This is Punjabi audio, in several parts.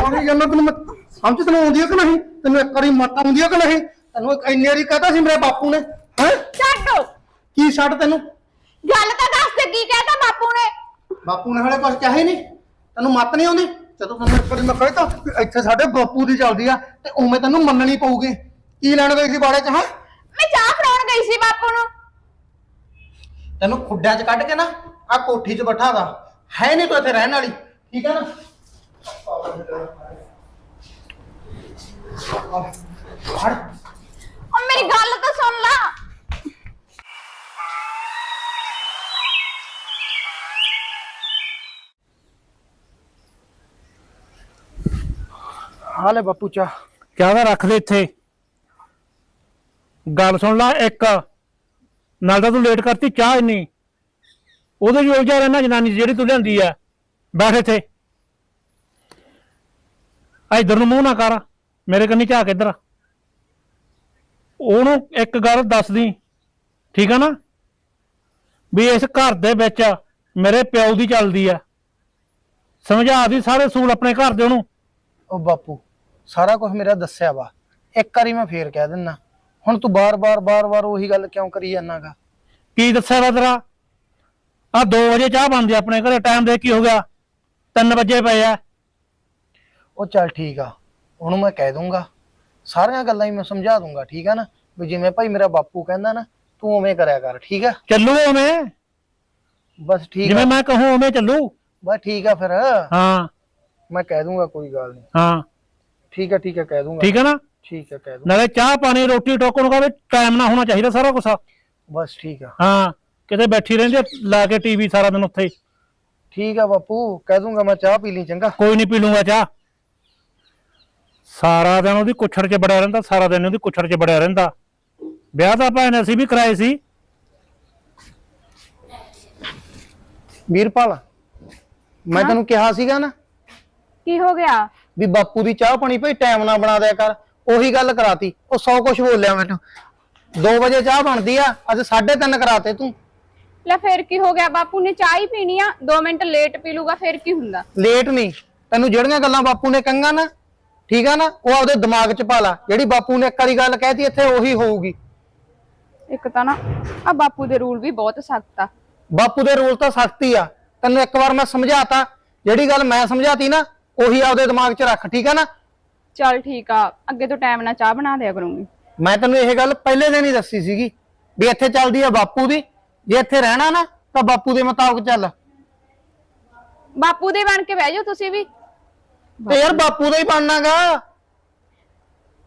ਸਾਰੀ ਜੰਨਤ ਤੈਨੂੰ ਮੈਂ ਸਮਝ ਤੈਨੂੰ ਆਉਂਦੀ ਹੈ ਕਿ ਨਹੀਂ? ਤੈਨੂੰ ਇੱਕ ਵਾਰੀ ਮੱਤ ਆਉਂਦੀ ਹੈ ਕਿ ਨਹੀਂ? ਤੈਨੂੰ ਇੱਕ ਇੰਨੀ ਵਾਰੀ ਕਹਤਾ ਸੀ ਮੇਰੇ ਬਾਪੂ ਨੇ ਹੈ? ਛੱਡੋ। ਕੀ ਛੱਡ ਤੈਨੂੰ? ਗੱਲ ਤਾਂ ਦੱਸ ਦੇ ਕੀ ਕਹਿਤਾ ਬਾਪੂ ਨੇ? ਬਾਪੂ ਨੇ ਹਲੇ ਕੁਝ ਕਿਹਾ ਹੀ ਨਹੀਂ। ਤੈਨੂੰ ਮੱਤ ਨਹੀਂ ਆਉਂਦੀ? ਜਦੋਂ ਤੈਨੂੰ ਇੱਕ ਵਾਰੀ ਮੈਂ ਕਹਿਤਾ ਵੀ ਇੱਥੇ ਸਾਡੇ ਬਾਪੂ ਦੀ ਚੱਲਦੀ ਆ ਤੇ ਉਵੇਂ ਤੈਨੂੰ ਮੰਨਣੀ ਪਊਗੀ। ਕੀ ਲੈਣ ਗਈ ਸੀ ਬਾੜੇ ਚ ਹਾਂ? ਮੈਂ ਚਾਹ ਫੜਾਉਣ ਗਈ ਸੀ ਬਾਪੂ ਨੂੰ। ਤੈਨੂੰ ਖੁੱਡਿਆਂ 'ਚ ਕੱਢ ਕੇ ਨਾ ਆ ਕੋਠੀ 'ਚ ਬਿਠਾ ਦਾ ਹੈ ਨਹੀਂ ਤੂੰ ਇੱਥੇ ਰਹਿਣ ਵਾਲੀ ਠੀਕ ਹੈ ਨਾ? ਫੜ ਉਹ ਮੇਰੀ ਗੱਲ ਤਾਂ ਸੁਣ ਲਾ ਹਾਲੇ ਬਾਪੂ ਚਾ ਕਿਆਦਾ ਰੱਖ ਦੇ ਇੱਥੇ ਗੱਲ ਸੁਣ ਲੈ ਇੱਕ ਨਾਲ ਤਾਂ ਤੂੰ ਲੇਟ ਕਰਤੀ ਚਾਹ ਇੰਨੀ ਉਹਦੇ ਜੋ ਉਲਝਿਆ ਰਹਿਣਾ ਜਨਾਨੀ ਜਿਹੜੀ ਤੂੰ ਲਿਆਂਦੀ ਆ ਬੈਠ ਇੱਥੇ ਆ ਇਧਰ ਨੂੰ ਮੂੰਹ ਨਾ ਕਰ ਮੇਰੇ ਕੰਨੀ ਝਾਕ ਇੱਧਰ। ਉਹਨੂੰ ਇੱਕ ਗੱਲ ਦੱਸ ਦੀ ਠੀਕ ਆ ਨਾ? ਵੀ ਇਸ ਘਰ ਦੇ ਵਿੱਚ ਮੇਰੇ ਪਿਓ ਦੀ ਚੱਲਦੀ ਆ। ਸਮਝਾ ਦੀ ਸਾਰੇ ਸੂਲ ਆਪਣੇ ਘਰ ਦੇ ਉਹਨੂੰ। ਉਹ ਬਾਪੂ ਸਾਰਾ ਕੁਝ ਮੇਰਾ ਦੱਸਿਆ ਵਾ। ਇੱਕ ਵਾਰੀ ਮੈਂ ਫੇਰ ਕਹਿ ਦਿੰਨਾ। ਹੁਣ ਤੂੰ ਬਾਰ-ਬਾਰ ਬਾਰ-ਬਾਰ ਉਹੀ ਗੱਲ ਕਿਉਂ ਕਰੀ ਜਾਂਦਾਗਾ ਕੀ ਦੱਸਿਆ ਵਾ ਤੇਰਾ? ਆ 2 ਵਜੇ ਚਾਹ ਬਣਦੀ ਆਪਣੇ ਘਰੇ ਟਾਈਮ ਦੇ ਕੀ ਹੋ ਗਿਆ? 3 ਵਜੇ ਪਏ ਆ। ਉਹ ਚੱਲ ਠੀਕ ਆ ਉਹਨੂੰ ਮੈਂ ਕਹਿ ਦੂੰਗਾ। ਸਾਰੀਆਂ ਗੱਲਾਂ ਹੀ ਮੈਂ ਸਮਝਾ ਦੂੰਗਾ ਠੀਕ ਆ ਨਾ? ਵੀ ਜਿਵੇਂ ਭਾਈ ਮੇਰਾ ਬਾਪੂ ਕਹਿੰਦਾ ਨਾ ਤੂੰ ਉਵੇਂ ਕਰਿਆ ਕਰ ਠੀਕ ਆ? ਚੱਲੂ ਉਵੇਂ? ਬਸ ਠੀਕ ਜਿਵੇਂ ਮੈਂ ਕਹੂੰ ਉਵੇਂ ਚੱਲੂ। ਬਸ ਠੀਕ ਆ ਫਿਰ। ਹਾਂ। ਮੈਂ ਕਹਿ ਦੂੰਗਾ ਕੋਈ ਗੱਲ ਨਹੀਂ ਹਾਂ। ਠੀਕ ਆ ਠੀਕ ਆ ਕਹਿ ਦੂੰਗਾ। ਠੀਕ ਹੈ ਨਾ? ਠੀਕ ਆ ਕਹਿ ਦੂੰਗਾ। ਨਾਲੇ ਚਾਹ ਪਾਣੀ ਰੋਟੀ ਟੋਕਣ ਨੂੰ ਕਹੇ ਟਾਈਮ ਨਾ ਹੋਣਾ ਚਾਹੀਦਾ ਸਾਰਾ ਕੁਝ ਬਸ ਠੀਕ ਆ। ਹਾਂ ਕਿਤੇ ਬੈਠੀ ਰਹਿੰਦੀ ਆ, ਲਾ ਕੇ ਟੀਵੀ ਸਾਰਾ ਦਿਨ ਉੱਥੇ ਹੀ। ਠੀਕ ਆ ਬਾਪੂ ਕਹਿ ਦੂੰਗਾ ਮੈਂ ਚਾਹ ਪੀ ਲਈ ਚੰਗਾ। ਕੋਈ ਨਹੀਂ ਪੀ ਲੂੰਗਾ ਚਾਹ। ਸਾਰਾ ਦਿਨ ਉਹਦੀ ਕੁੱਛੜ 'ਚ ਬੜਿਆ ਰਹਿੰਦਾ ਸਾਰਾ ਦਿਨ ਉਹਦੀ ਕੁੱਛੜ 'ਚ ਬੜਿਆ ਰਹਿੰਦਾ। ਵਿਆਹ ਤਾਂ ਭਾਵੇਂ ਅਸੀਂ ਵੀ ਕਰਾਏ ਸੀ। ਵੀਰਪਾਲ ਮੈਂ ਤੈਨੂੰ ਕਿਹਾ ਸੀਗਾ ਨਾ ਕੀ ਹੋ ਗਿਆ? ਵੀ ਬਾਪੂ ਦੀ ਚਾਹ ਪਾਣੀ ਭਾਈ ਟਾਈਮ ਨਾਲ ਬਣਾ ਦਿਆ ਕਰ ਉਹੀ ਗੱਲ ਕਰਾਤੀ ਉਹ ਸੌ ਕੁਛ ਬੋਲਿਆ ਮੈਨੂੰ। 2 ਵਜੇ ਚਾਹ ਬਣਦੀ ਆ ਅੱਜ 3:30 ਕਰਾਤੇ ਤੂੰ। ਲੈ ਫੇਰ ਕੀ ਹੋ ਗਿਆ ਬਾਪੂ ਨੇ ਚਾਹ ਹੀ ਪੀਣੀ ਆ 2 ਮਿੰਟ ਲੇਟ ਪੀ ਲੂਗਾ ਫੇਰ ਕੀ ਹੁੰਦਾ? ਲੇਟ ਨਹੀਂ ਤੈਨੂੰ ਜਿਹੜੀਆਂ ਗੱਲਾਂ ਬਾਪੂ ਨੇ ਕਹੀਆਂ ਨਾ ਠੀਕ ਆ ਨਾ? ਉਹ ਆਪਦੇ ਦਿਮਾਗ 'ਚ ਪਾ ਲਾ। ਜਿਹੜੀ ਬਾਪੂ ਨੇ ਇੱਕ ਵਾਰੀ ਗੱਲ ਕਹਿਤੀ ਇੱਥੇ ਉਹੀ ਹੋਊਗੀ। ਇੱਕ ਤਾਂ ਨਾ ਆ ਬਾਪੂ ਦੇ ਰੂਲ ਵੀ ਬਹੁਤ ਸਖਤ ਆ। ਬਾਪੂ ਦੇ ਰੂਲ ਤਾਂ ਸਖਤੀ ਆ। ਤੈਨੂੰ ਇੱਕ ਵਾਰ ਮੈਂ ਸਮਝਾਤਾ ਜਿਹੜੀ ਗੱਲ ਮੈਂ ਸਮਝਾਤੀ ਨਾ ਉਹੀ ਆਪਦੇ ਦਿਮਾਗ 'ਚ ਰੱਖ ਠੀਕ ਆ ਨਾ? ਚੱਲ ਠੀਕ ਆ ਅੱਗੇ ਤੋਂ ਟਾਈਮ ਨਾਲ ਚਾਹ ਬਣਾ ਦਿਆ ਕਰੂੰਗੀ। ਮੈਂ ਤੈਨੂੰ ਇਹ ਗੱਲ ਪਹਿਲੇ ਦਿਨ ਹੀ ਦੱਸੀ ਸੀਗੀ ਵੀ ਇੱਥੇ ਚੱਲਦੀ ਆ ਬਾਪੂ ਦੀ। ਜੇ ਇੱਥੇ ਰਹਿਣਾ ਨਾ ਤਾਂ ਬਾਪੂ ਦੇ ਮੁਤਾਬਕ ਚੱਲ। ਬਾਪੂ ਦੇ ਬਣ ਕੇ ਬਹਿ ਜਾਓ ਤੁਸੀਂ ਵੀ। ਤੇ ਯਾਰ ਬਾਪੂ ਦਾ ਹੀ ਬਣਨਾਗਾ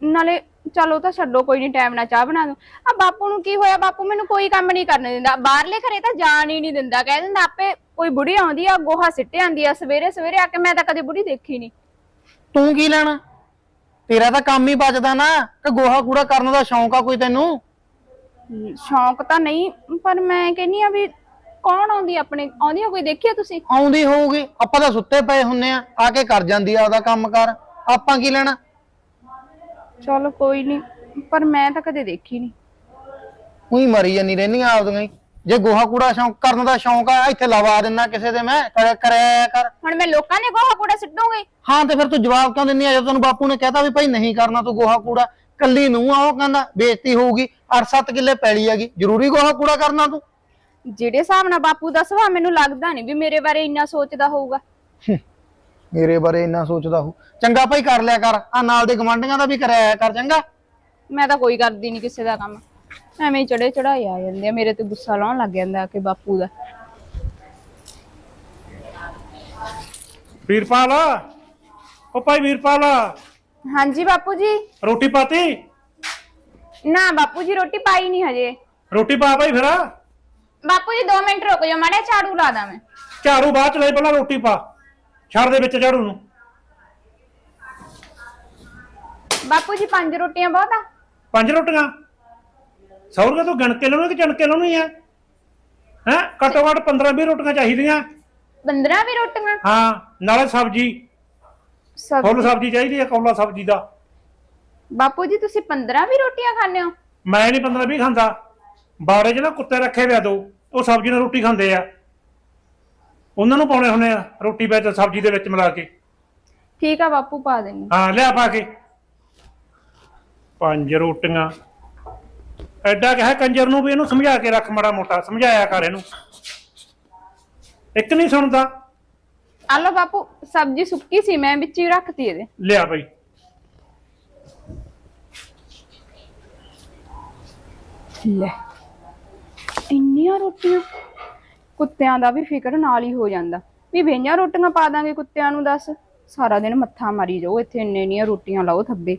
ਨਾਲੇ ਚਲੋ ਤਾਂ ਛੱਡੋ ਕੋਈ ਨਹੀਂ ਟਾਈਮ ਨਾਲ ਚਾਹ ਬਣਾ ਦੋ। ਆ ਬਾਪੂ ਨੂੰ ਕੀ ਹੋਇਆ? ਬਾਪੂ ਮੈਨੂੰ ਕੋਈ ਕੰਮ ਨਹੀਂ ਕਰਨ ਦਿੰਦਾ। ਬਾਹਰਲੇ ਘਰੇ ਤਾਂ ਜਾਣ ਹੀ ਨਹੀਂ ਦਿੰਦਾ। ਕਹਿ ਦਿੰਦਾ ਆਪੇ ਕੋਈ ਬੁੜੀ ਆਉਂਦੀ ਆ ਗੋਹਾ ਸਿੱਟੇ ਆਂਦੀ ਆ ਸਵੇਰੇ ਸਵੇਰੇ ਆ ਕੇ ਮੈਂ ਤਾਂ ਕਦੇ ਬੁੜੀ ਦੇਖੀ ਨਹੀਂ ਤੂੰ ਕੀ ਲੈਣਾ? ਤੇਰਾ ਤਾਂ ਕੰਮ ਹੀ ਬਚਦਾ ਨਾ। ਕਿ ਗੋਹਾ ਕੂੜਾ ਕਰਨ ਦਾ ਸ਼ੌਂਕ ਆ ਕੋਈ ਤੈਨੂੰ? ਸ਼ੌਂਕ ਤਾਂ ਨਹੀਂ ਪਰ ਮੈਂ ਕਹਿੰਨੀ ਆ ਵੀ ਕੌਣ ਆਉਂਦੀ ਆਪਣੇ ਆਉਂਦੀ ਆ ਕੋਈ ਦੇਖਿਆ ਤੁਸੀਂ? ਆਉਂਦੀ ਹੋਊਗੀ ਆਪਾਂ ਤਾਂ ਸੁੱਤੇ ਪਏ ਹੁੰਨੇ ਆ ਆ ਕੇ ਕਰ ਜਾਂਦੀ ਆ ਉਹਦਾ ਕੰਮ ਕਰ। ਆਪਾਂ ਕੀ ਲੈਣਾ? ਚਲੋ ਕੋਈ ਨਹੀਂ ਪਰ ਮੈਂ ਤਾਂ ਕਦੇ ਦੇਖੀ ਨਹੀਂ ਉਹੀ ਮਰੀ ਜਾਂਦੀ ਰਹਿੰਦੀਆਂ ਆਪਦੀਆਂ ਹੀ। ਜੇ ਗੋਹਾ ਕੂੜਾ ਸ਼ੌਂਕ ਕਰਨ ਦਾ ਸ਼ੌਂਕ ਆ ਇੱਥੇ ਲਵਾ ਦਿੰਨਾ ਕਿਸੇ ਦੇ ਮੈਂ ਕਰਿਆ ਕਰਿਆ ਕਰ। ਹੁਣ ਮੈਂ ਲੋਕਾਂ ਨੇ ਗੋਹਾ ਕੂੜਾ ਸਿੱਟੂਗੀ। ਹਾਂ ਤੇ ਫਿਰ ਤੂੰ ਜਵਾਬ ਕਿਉਂ ਦਿੰਨੀ ਆ? ਜਦੋਂ ਤੈਨੂੰ ਬਾਪੂ ਨੇ ਕਹਿਤਾ ਵੀ ਭਾਈ ਨਹੀਂ ਕਰਨਾ ਤੂੰ ਗੋਹਾ ਕੂੜਾ ਕੱਲੀ ਨੂੰ ਆ ਉਹ ਕਹਿੰਦਾ ਬੇਇੱਜ਼ਤੀ ਹੋਊਗੀ 8-7 ਕਿੱਲੇ ਪੈਲੀ ਹੈਗੀ ਜ਼ਰੂਰੀ ਗੋਹਾ ਕੂੜਾ ਕਰਨਾ ਤੂੰ? ਜਿਹੜੇ ਹਿਸਾਬ ਨਾਲ ਬਾਪੂ ਦਾ ਸੁਭਾਅ ਮੈਨੂੰ ਲੱਗਦਾ ਨਹੀਂ ਵੀ ਮੇਰੇ ਬਾਰੇ ਇੰਨਾ ਸੋਚਦਾ ਹੋਊਗਾ। ਮੇਰੇ ਬਾਰੇ ਇੰਨਾ ਸੋਚਦਾ ਹੋ ਚੰਗਾ ਭਾਈ ਕਰ ਲਿਆ ਕਰ। ਆ ਨਾਲ ਦੇ ਗਵਾਂਢੀਆਂ ਦਾ ਵੀ ਕਰਾਇਆ ਕਰ ਚੰਗਾ। ਮੈਂ ਤਾਂ ਕੋਈ ਕਰਦੀ ਨਹੀਂ ਕਿਸੇ ਦਾ ਕੰਮ। ਐਵੇਂ ਹੀ ਚੜੇ ਚੜਾਈ ਆ ਜਾਂਦੇ ਆ। ਮੇਰੇ ਤੇ ਗੁੱਸਾ ਲਾਉਣ ਲੱਗ ਜਾਂਦਾ ਕਿ ਬਾਪੂ ਦਾ। ਵੀਰਪਾਲ। ਉਹ ਭਾਈ ਵੀਰਪਾਲ। ਹਾਂਜੀ ਬਾਪੂ ਜੀ। ਰੋਟੀ ਪਾਤੀ? ਨਾ ਬਾਪੂ ਜੀ ਰੋਟੀ ਪਾਈ ਨਹੀਂ ਹਜੇ। ਰੋਟੀ ਪਾ ਭਾਈ ਫਿਰ। ਬਾਪੂ ਜੀ 2 ਮਿੰਟ ਰੁਕ ਜਾਓ ਮਾੜੇ ਝਾੜੂ ਲਾ ਦਾਂ ਮੈਂ। ਝਾੜੂ ਬਾਅਦ ਚ ਲੈ ਪਹਿਲਾਂ ਰੋਟੀ ਪਾ। ਛੱਡ ਦੇ ਵਿੱਚ ਝਾੜੂ ਨੂੰ। ਬਾਪੂ ਜੀ ਪੰਜ ਰੋਟੀਆਂ ਬਹੁਤ ਆ। ਪੰਜ ਰੋਟੀਆਂ? ਸੌਰਗਾ ਤੂੰ ਗਿਣ ਕੇ ਲਾਉਣੀ ਕਿ ਚਣ ਕੇ ਲਾਉਣੀ ਆ? ਹੈ? ਘੱਟੋ ਘੱਟ 15 20 ਰੋਟੀਆਂ ਚਾਹੀਦੀਆਂ। 15 ਵੀ ਰੋਟੀਆਂ? ਹਾਂ ਨਾਲੇ ਸਬਜ਼ੀ। ਸਭ ਫੁੱਲ ਸਬਜ਼ੀ ਚਾਹੀਦੀ ਹੈ ਕੌਲਾ ਸਬਜ਼ੀ ਦਾ। ਬਾਪੂ ਜੀ ਤੁਸੀਂ 15 ਵੀ ਰੋਟੀਆਂ ਖਾਂਦੇ ਹੋ? ਮੈਂ ਨਹੀਂ 15 20 ਖਾਂਦਾ। ਬਾੜੇ 'ਚ ਨਾ ਕੁੱਤੇ ਰੱਖੇ ਵਿਆ ਦੋ ਉਹ ਸਬਜ਼ੀ ਨਾਲ ਰੋਟੀ ਖਾਂਦੇ ਆ। ਉਹਨਾਂ ਨੂੰ ਪਾਉਣੇ ਹੁੰਦੇ ਆ ਰੋਟੀ ਵਿੱਚ ਸਬਜ਼ੀ ਦੇ ਵਿੱਚ ਮਿਲਾ ਕੇ। ਠੀਕ ਆ ਬਾਪੂ ਪਾ ਦੇਣੀ ਹਾਂ ਲਿਆ ਪਾ ਕੇ। ਪੰਜ ਰੋਟੀਆਂ। ਐਡਾ ਕਹੇ ਕੰਜਰ ਨੂੰ ਵੀ ਇਹਨੂੰ ਸਮਝਾ ਕੇ ਰੱਖ ਮੜਾ ਮੋਟਾ ਸਮਝਾਇਆ ਕਰ ਇਹਨੂੰ। ਇੱਕ ਨਹੀਂ ਸੁਣਦਾ। ਆ ਲਓ ਬਾਪੂ ਸਬਜ਼ੀ ਸੁੱਕੀ ਸੀ ਮੈਂ ਵਿੱਚ ਹੀ ਰੱਖਤੀ ਇਹਦੇ। ਲਿਆ ਬਈ। ਲੈ। ਇੰਨੀਆਂ ਰੋਟੀਆਂ ਕੁੱਤਿਆਂ ਦਾ ਵੀ ਫਿਕਰ ਨਾਲ ਹੀ ਹੋ ਜਾਂਦਾ। ਵੀ ਵੇਈਆਂ ਰੋਟੀਆਂ ਪਾ ਦਾਂਗੇ ਕੁੱਤਿਆਂ ਨੂੰ ਦੱਸ ਸਾਰਾ ਦਿਨ ਮੱਥਾ ਮਾਰੀ ਜਾਓ ਇੱਥੇ ਇੰਨੇ ਇੰਨੀਆਂ ਰੋਟੀਆਂ ਲਾਓ ਥੱਬੇ।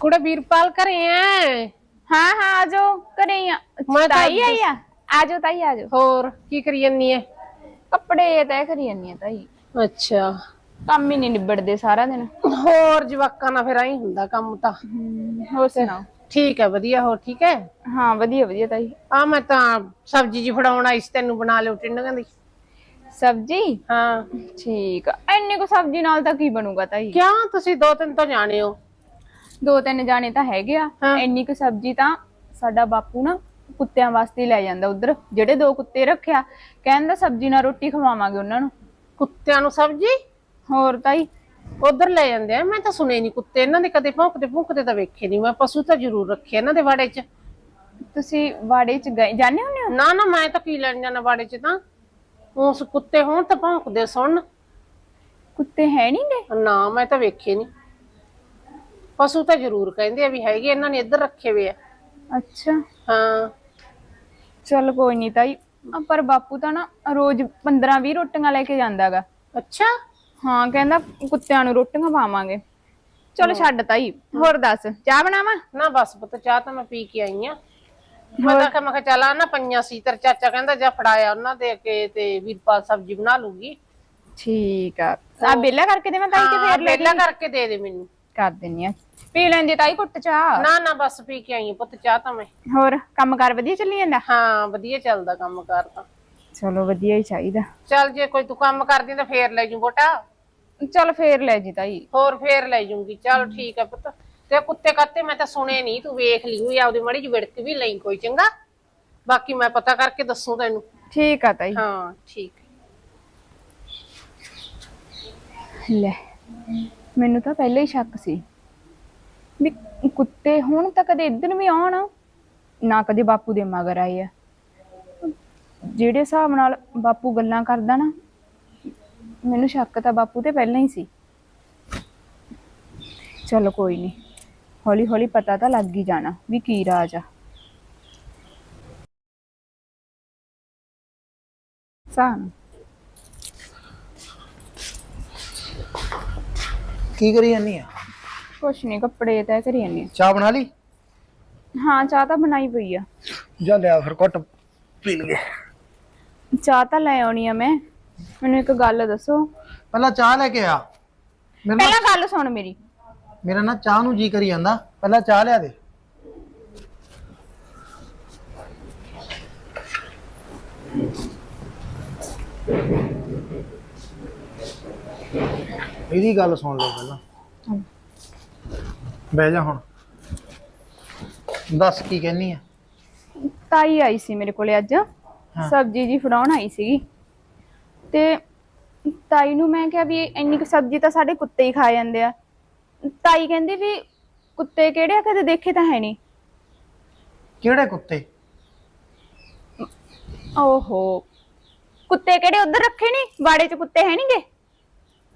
ਕੁੜੇ ਵੀਰਪਾਲ ਘਰੇ ਐ? ਹਾਂ ਹਾਂ ਆਜੋ ਘਰੇ ਹੀ ਆ। ਮੈਂ ਤਾਂ ਤਾਈ ਆਈ ਆ? ਆਜੋ ਤਾਈ ਆਜੋ ਹੋਰ ਕੀ ਕਰੀ ਜੰਨੀ ਐ? ਕੱਪੜੇ ਤੈ ਕਰੀ ਜਾਂਦੀ ਆ ਤਾਈ। ਅੱਛਾ। ਕੰਮ ਹੀ ਨਹੀਂ ਨਿਬੜਦੇ ਸਾਰਾ ਦਿਨ। ਹੋਰ ਜਵਾਕਾਂ ਨਾਲ ਫਿਰ ਐਂ ਹੁੰਦਾ ਕੰਮ ਤਾਂ। ਹੋਰ ਸੁਣਾਓ? ਠੀਕ ਐ ਵਧੀਆ ਹੋਰ ਠੀਕ ਐ ਹਾਂ ਵਧੀਆ ਵਧੀਆ ਤਾਈ। ਆ ਮੈਂ ਤਾਂ ਸਬਜ਼ੀ ਜੀ ਫੜਾਉਣ ਆਈ ਸੀ ਤੈਨੂੰ ਬਣਾ ਲਿਓ ਟਿੰਡਾਂ ਦੀ। ਸਬਜੀ? ਹਾਂ। ਠੀਕ ਆ। ਇੰਨੀ ਕੋ ਸਬਜੀ ਨਾਲ ਤਾਂ ਕੀ ਬਣੂਗਾ ਤਾਈ? ਕਿਉਂ? ਤੁਸੀਂ ਦੋ ਤਿੰਨ ਤੋਂ ਜਾਣੇ ਹੋ। ਦੋ ਤਿੰਨ ਜਾਣੇ ਤਾਂ ਹੈਗੇ ਆ। ਹਾਂ। ਇੰਨੀ ਕੁ ਸਬਜ਼ੀ ਤਾਂ ਸਾਡਾ ਬਾਪੂ ਨਾ ਕੁੱਤਿਆਂ ਵਾਸਤੇ ਹੀ ਲੈ ਜਾਂਦਾ ਉਧਰ। ਜਿਹੜੇ ਦੋ ਕੁੱਤੇ ਰੱਖਿਆ ਕਹਿੰਦਾ ਸਬਜ਼ੀ ਨਾਲ ਰੋਟੀ ਖਵਾਵਾਂਗੇ ਉਹਨਾਂ ਨੂੰ। ਕੁੱਤਿਆਂ ਨੂੰ ਸਬਜ਼ੀ? ਹੋਰ ਤਾਈ ਉਧਰ ਲੈ ਜਾਂਦੇ ਆ। ਮੈਂ ਤਾਂ ਸੁਣੇ ਨਹੀਂ ਕੁੱਤੇ ਇਹਨਾਂ ਦੇ ਕਦੇ ਭੌਂਕਦੇ ਭੌਂਕਦੇ ਤਾਂ ਵੇਖੇ ਨਹੀਂ ਮੈਂ ਪਸ਼ੂ ਤਾਂ ਜ਼ਰੂਰ ਰੱਖੇ ਇਹਨਾਂ ਦੇ ਵਾੜੇ 'ਚ। ਤੁਸੀਂ ਵਾੜੇ ਚ ਗਏ ਜਾਣੇ ਹੁੰਦੇ ਹੋ? ਨਾ ਨਾ ਮੈਂ ਤਾਂ ਕੀ ਲੈਣ ਜਾਣਾ ਵਾੜੇ 'ਚ ਤਾਂ? ਉਸ ਕੁੱਤੇ ਹੋਣ ਤਾਂ ਭੌਂਕਦੇ ਸੁਣ। ਕੁੱਤੇ ਹੈ ਨਹੀਂ ਗੇ? ਨਾ ਮੈਂ ਤਾਂ ਵੇਖੇ ਨਹੀਂ ਪਸ਼ੂ ਤਾਂ ਜ਼ਰੂਰ ਕਹਿੰਦੇ ਆ ਵੀ ਹੈਗੇ ਇਹਨਾਂ ਨੇ ਇੱਧਰ ਰੱਖੇ ਹੋਏ ਆ। ਅੱਛਾ। ਹਾਂ। ਚਲ ਕੋਈ ਨਹੀਂ ਤਾਈ ਆ ਪਰ ਬਾਪੂ ਤਾਂ ਨਾ ਰੋਜ਼ 15 20 ਰੋਟੀਆਂ ਲੈ ਕੇ ਜਾਂਦਾਗਾ। ਅੱਛਾ। ਹਾਂ ਕਹਿੰਦਾ ਕੁੱਤਿਆਂ ਨੂੰ ਰੋਟੀਆਂ ਪਾਵਾਂਗੇ। ਚਲ ਛੱਡ ਤਾਈ ਹੋਰ ਦੱਸ ਚਾਹ ਬਣਾਵਾਂ? ਨਾ ਬਸ ਪੁੱਤ ਚਾਹ ਤਾਂ ਮੈਂ ਪੀ ਕੇ ਆਈ ਆ। ਮੈਂ ਤਾਂ ਕਿਹਾ ਮੈਂ ਕਿਹਾ ਚੱਲ ਆ ਨਾ ਪਈਆਂ ਸੀ ਤੇਰਾ ਚਾਚਾ ਕਹਿੰਦਾ ਜਾ ਫੜਾਇਆ ਉਹਨਾਂ ਦੇ ਕੇ ਤੇ ਵੀਰਪਾਲ ਸਬਜ਼ੀ ਬਣਾ ਲੂਗੀ। ਠੀਕ ਆ। ਆ ਬੇਲਾ ਕਰਕੇ ਦੇਵਾਂ ਤਾਈ ਕਿ ਫੇਰ ਲੈ ਪਹਿਲਾਂ ਕਰਕੇ ਦੇ ਦੇ ਮੈਨੂੰ। ਕਰ ਦਿੰਨੀ ਆ। ਪੀ ਲੈਂਦੀ ਤਾਈ ਘੁੱਟ ਚਾਹ? ਨਾ ਨਾ ਬਸ ਪੀ ਕੇ ਆਈ ਆ ਪੁੱਤ ਚਾਹ ਤਾਂ ਮੈਂ। ਹੋਰ ਕੰਮ ਕਰ ਵਧੀਆ ਚੱਲੀ ਜਾਂਦਾ? ਹਾਂ ਵਧੀਆ ਚੱਲਦਾ ਕੰਮ ਕਾਰ ਤਾਂ। ਚਲੋ ਵਧੀਆ ਹੀ ਚਾਹੀਦਾ। ਚੱਲ ਜੇ ਕੋਈ ਤੂੰ ਕੰਮ ਕਰਦੀ ਤਾਂ ਫੇਰ ਲੈ ਜੂ ਬੋਟਾ। ਚਲ ਫੇਰ ਲੈ ਜੀ ਤਾਈ। ਹੋਰ ਫੇਰ ਲੈ ਜੂੰਗੀ। ਚਲ ਠੀਕ ਆ ਪੁੱਤ। ਤੇ ਕੁੱਤੇ ਕੱਤੇ ਮੈਂ ਤਾਂ ਸੁਣੇ ਨਹੀਂ ਤੂੰ ਵੇਖ ਲਈ ਹੋਈ ਆਪਦੀ ਮੜੀ ਜਿਹੀ ਵਿੜਕ ਵੀ ਲਈ ਕੋਈ ਚੰਗਾ। ਬਾਕੀ ਮੈਂ ਪਤਾ ਕਰਕੇ ਦੱਸੂ ਤੈਨੂੰ। ਠੀਕ ਆ ਤਾਈ। ਹਾਂ ਠੀਕ। ਲੈ ਮੈਨੂੰ ਤਾਂ ਪਹਿਲਾਂ ਹੀ ਸ਼ੱਕ ਸੀ ਵੀ ਕੁੱਤੇ ਹੁਣ ਤਾਂ ਕਦੇ ਇੱਧਰ ਵੀ ਆਉਣ ਨਾ ਕਦੇ ਬਾਪੂ ਦੇ ਮਗਰ ਆਏ ਆ। ਜਿਹੜੇ ਹਿਸਾਬ ਨਾਲ ਬਾਪੂ ਗੱਲਾਂ ਕਰਦਾ ਨਾ ਮੈਨੂੰ ਸ਼ੱਕ ਤਾਂ ਬਾਪੂ ਤੇ ਪਹਿਲਾਂ ਹੀ ਸੀ। ਚਲੋ ਕੋਈ ਨਹੀਂ ਹੌਲੀ ਹੌਲੀ ਪਤਾ ਤਾਂ ਲੱਗ ਹੀ ਜਾਣਾ ਵੀ ਕੀ ਰਾਜ ਆ। ਸਾਨ। ਕੀ ਕਰੀ ਜਾਨੀ ਆ? ਕੁਛ ਨਹੀਂ ਕੱਪੜੇ ਤੈ ਕਰੀ ਜਾਂਦੀ ਚਾਹ ਬਣਾ ਲਈ? ਹਾਂ। ਹਾਂ ਚਾਹ ਤਾਂ ਬਣਾਈ ਪਈ ਆ। ਜਾਂ ਲਿਆ ਫਿਰ ਘੁੱਟ ਪੀ ਲਈਏ। ਚਾਹ ਤਾਂ ਲੈ ਆਉਣੀ ਆ ਮੈਂ। ਮੈਨੂੰ ਇੱਕ ਗੱਲ ਦੱਸੋ। ਪਹਿਲਾਂ ਚਾਹ ਲੈ ਕੇ ਆ। ਮੇਰਾ ਨਾ ਪਹਿਲਾਂ ਗੱਲ ਸੁਣ ਮੇਰੀ। ਮੇਰਾ ਨਾ ਚਾਹ ਨੂੰ ਜੀ ਕਰੀ ਜਾਂਦਾ। ਪਹਿਲਾਂ ਚਾਹ ਲਿਆ ਦੇ। ਇਹਦੀ ਗੱਲ ਸੁਣ ਲਓ ਪਹਿਲਾਂ। ਬਹਿ ਜਾ ਹੁਣ। ਦੱਸ ਕੀ ਕਹਿਨੀ ਆ? ਤਾਈ ਆਈ ਸੀ ਮੇਰੇ ਕੋਲੇ ਅੱਜ। ਸਬਜ਼ੀ ਜੀ ਫੜਾਉਣ ਆਈ ਸੀਗੀ। ਤੇ ਤਾਈ ਨੂੰ ਮੈਂ ਕਿਹਾ ਵੀ ਇੰਨੀ ਕੁ ਸਬਜ਼ੀ ਤਾਂ ਸਾਡੇ ਕੁੱਤੇ ਹੀ ਖਾ ਜਾਂਦੇ ਆ। ਤਾਈ ਕਹਿੰਦੀ ਵੀ ਕੁੱਤੇ ਕਿਹੜੇ ਆ ਕਦੇ ਦੇਖੇ ਤਾਂ ਹੈ ਨਹੀਂ। ਕਿਹੜੇ ਕੁੱਤੇ? ਓਹੋ ਕੁੱਤੇ ਕਿਹੜੇ ਉਧਰ ਰੱਖੇ ਨਹੀਂ? ਬਾੜੇ 'ਚ ਕੁੱਤੇ ਹੈ ਨਹੀਂਗੇ?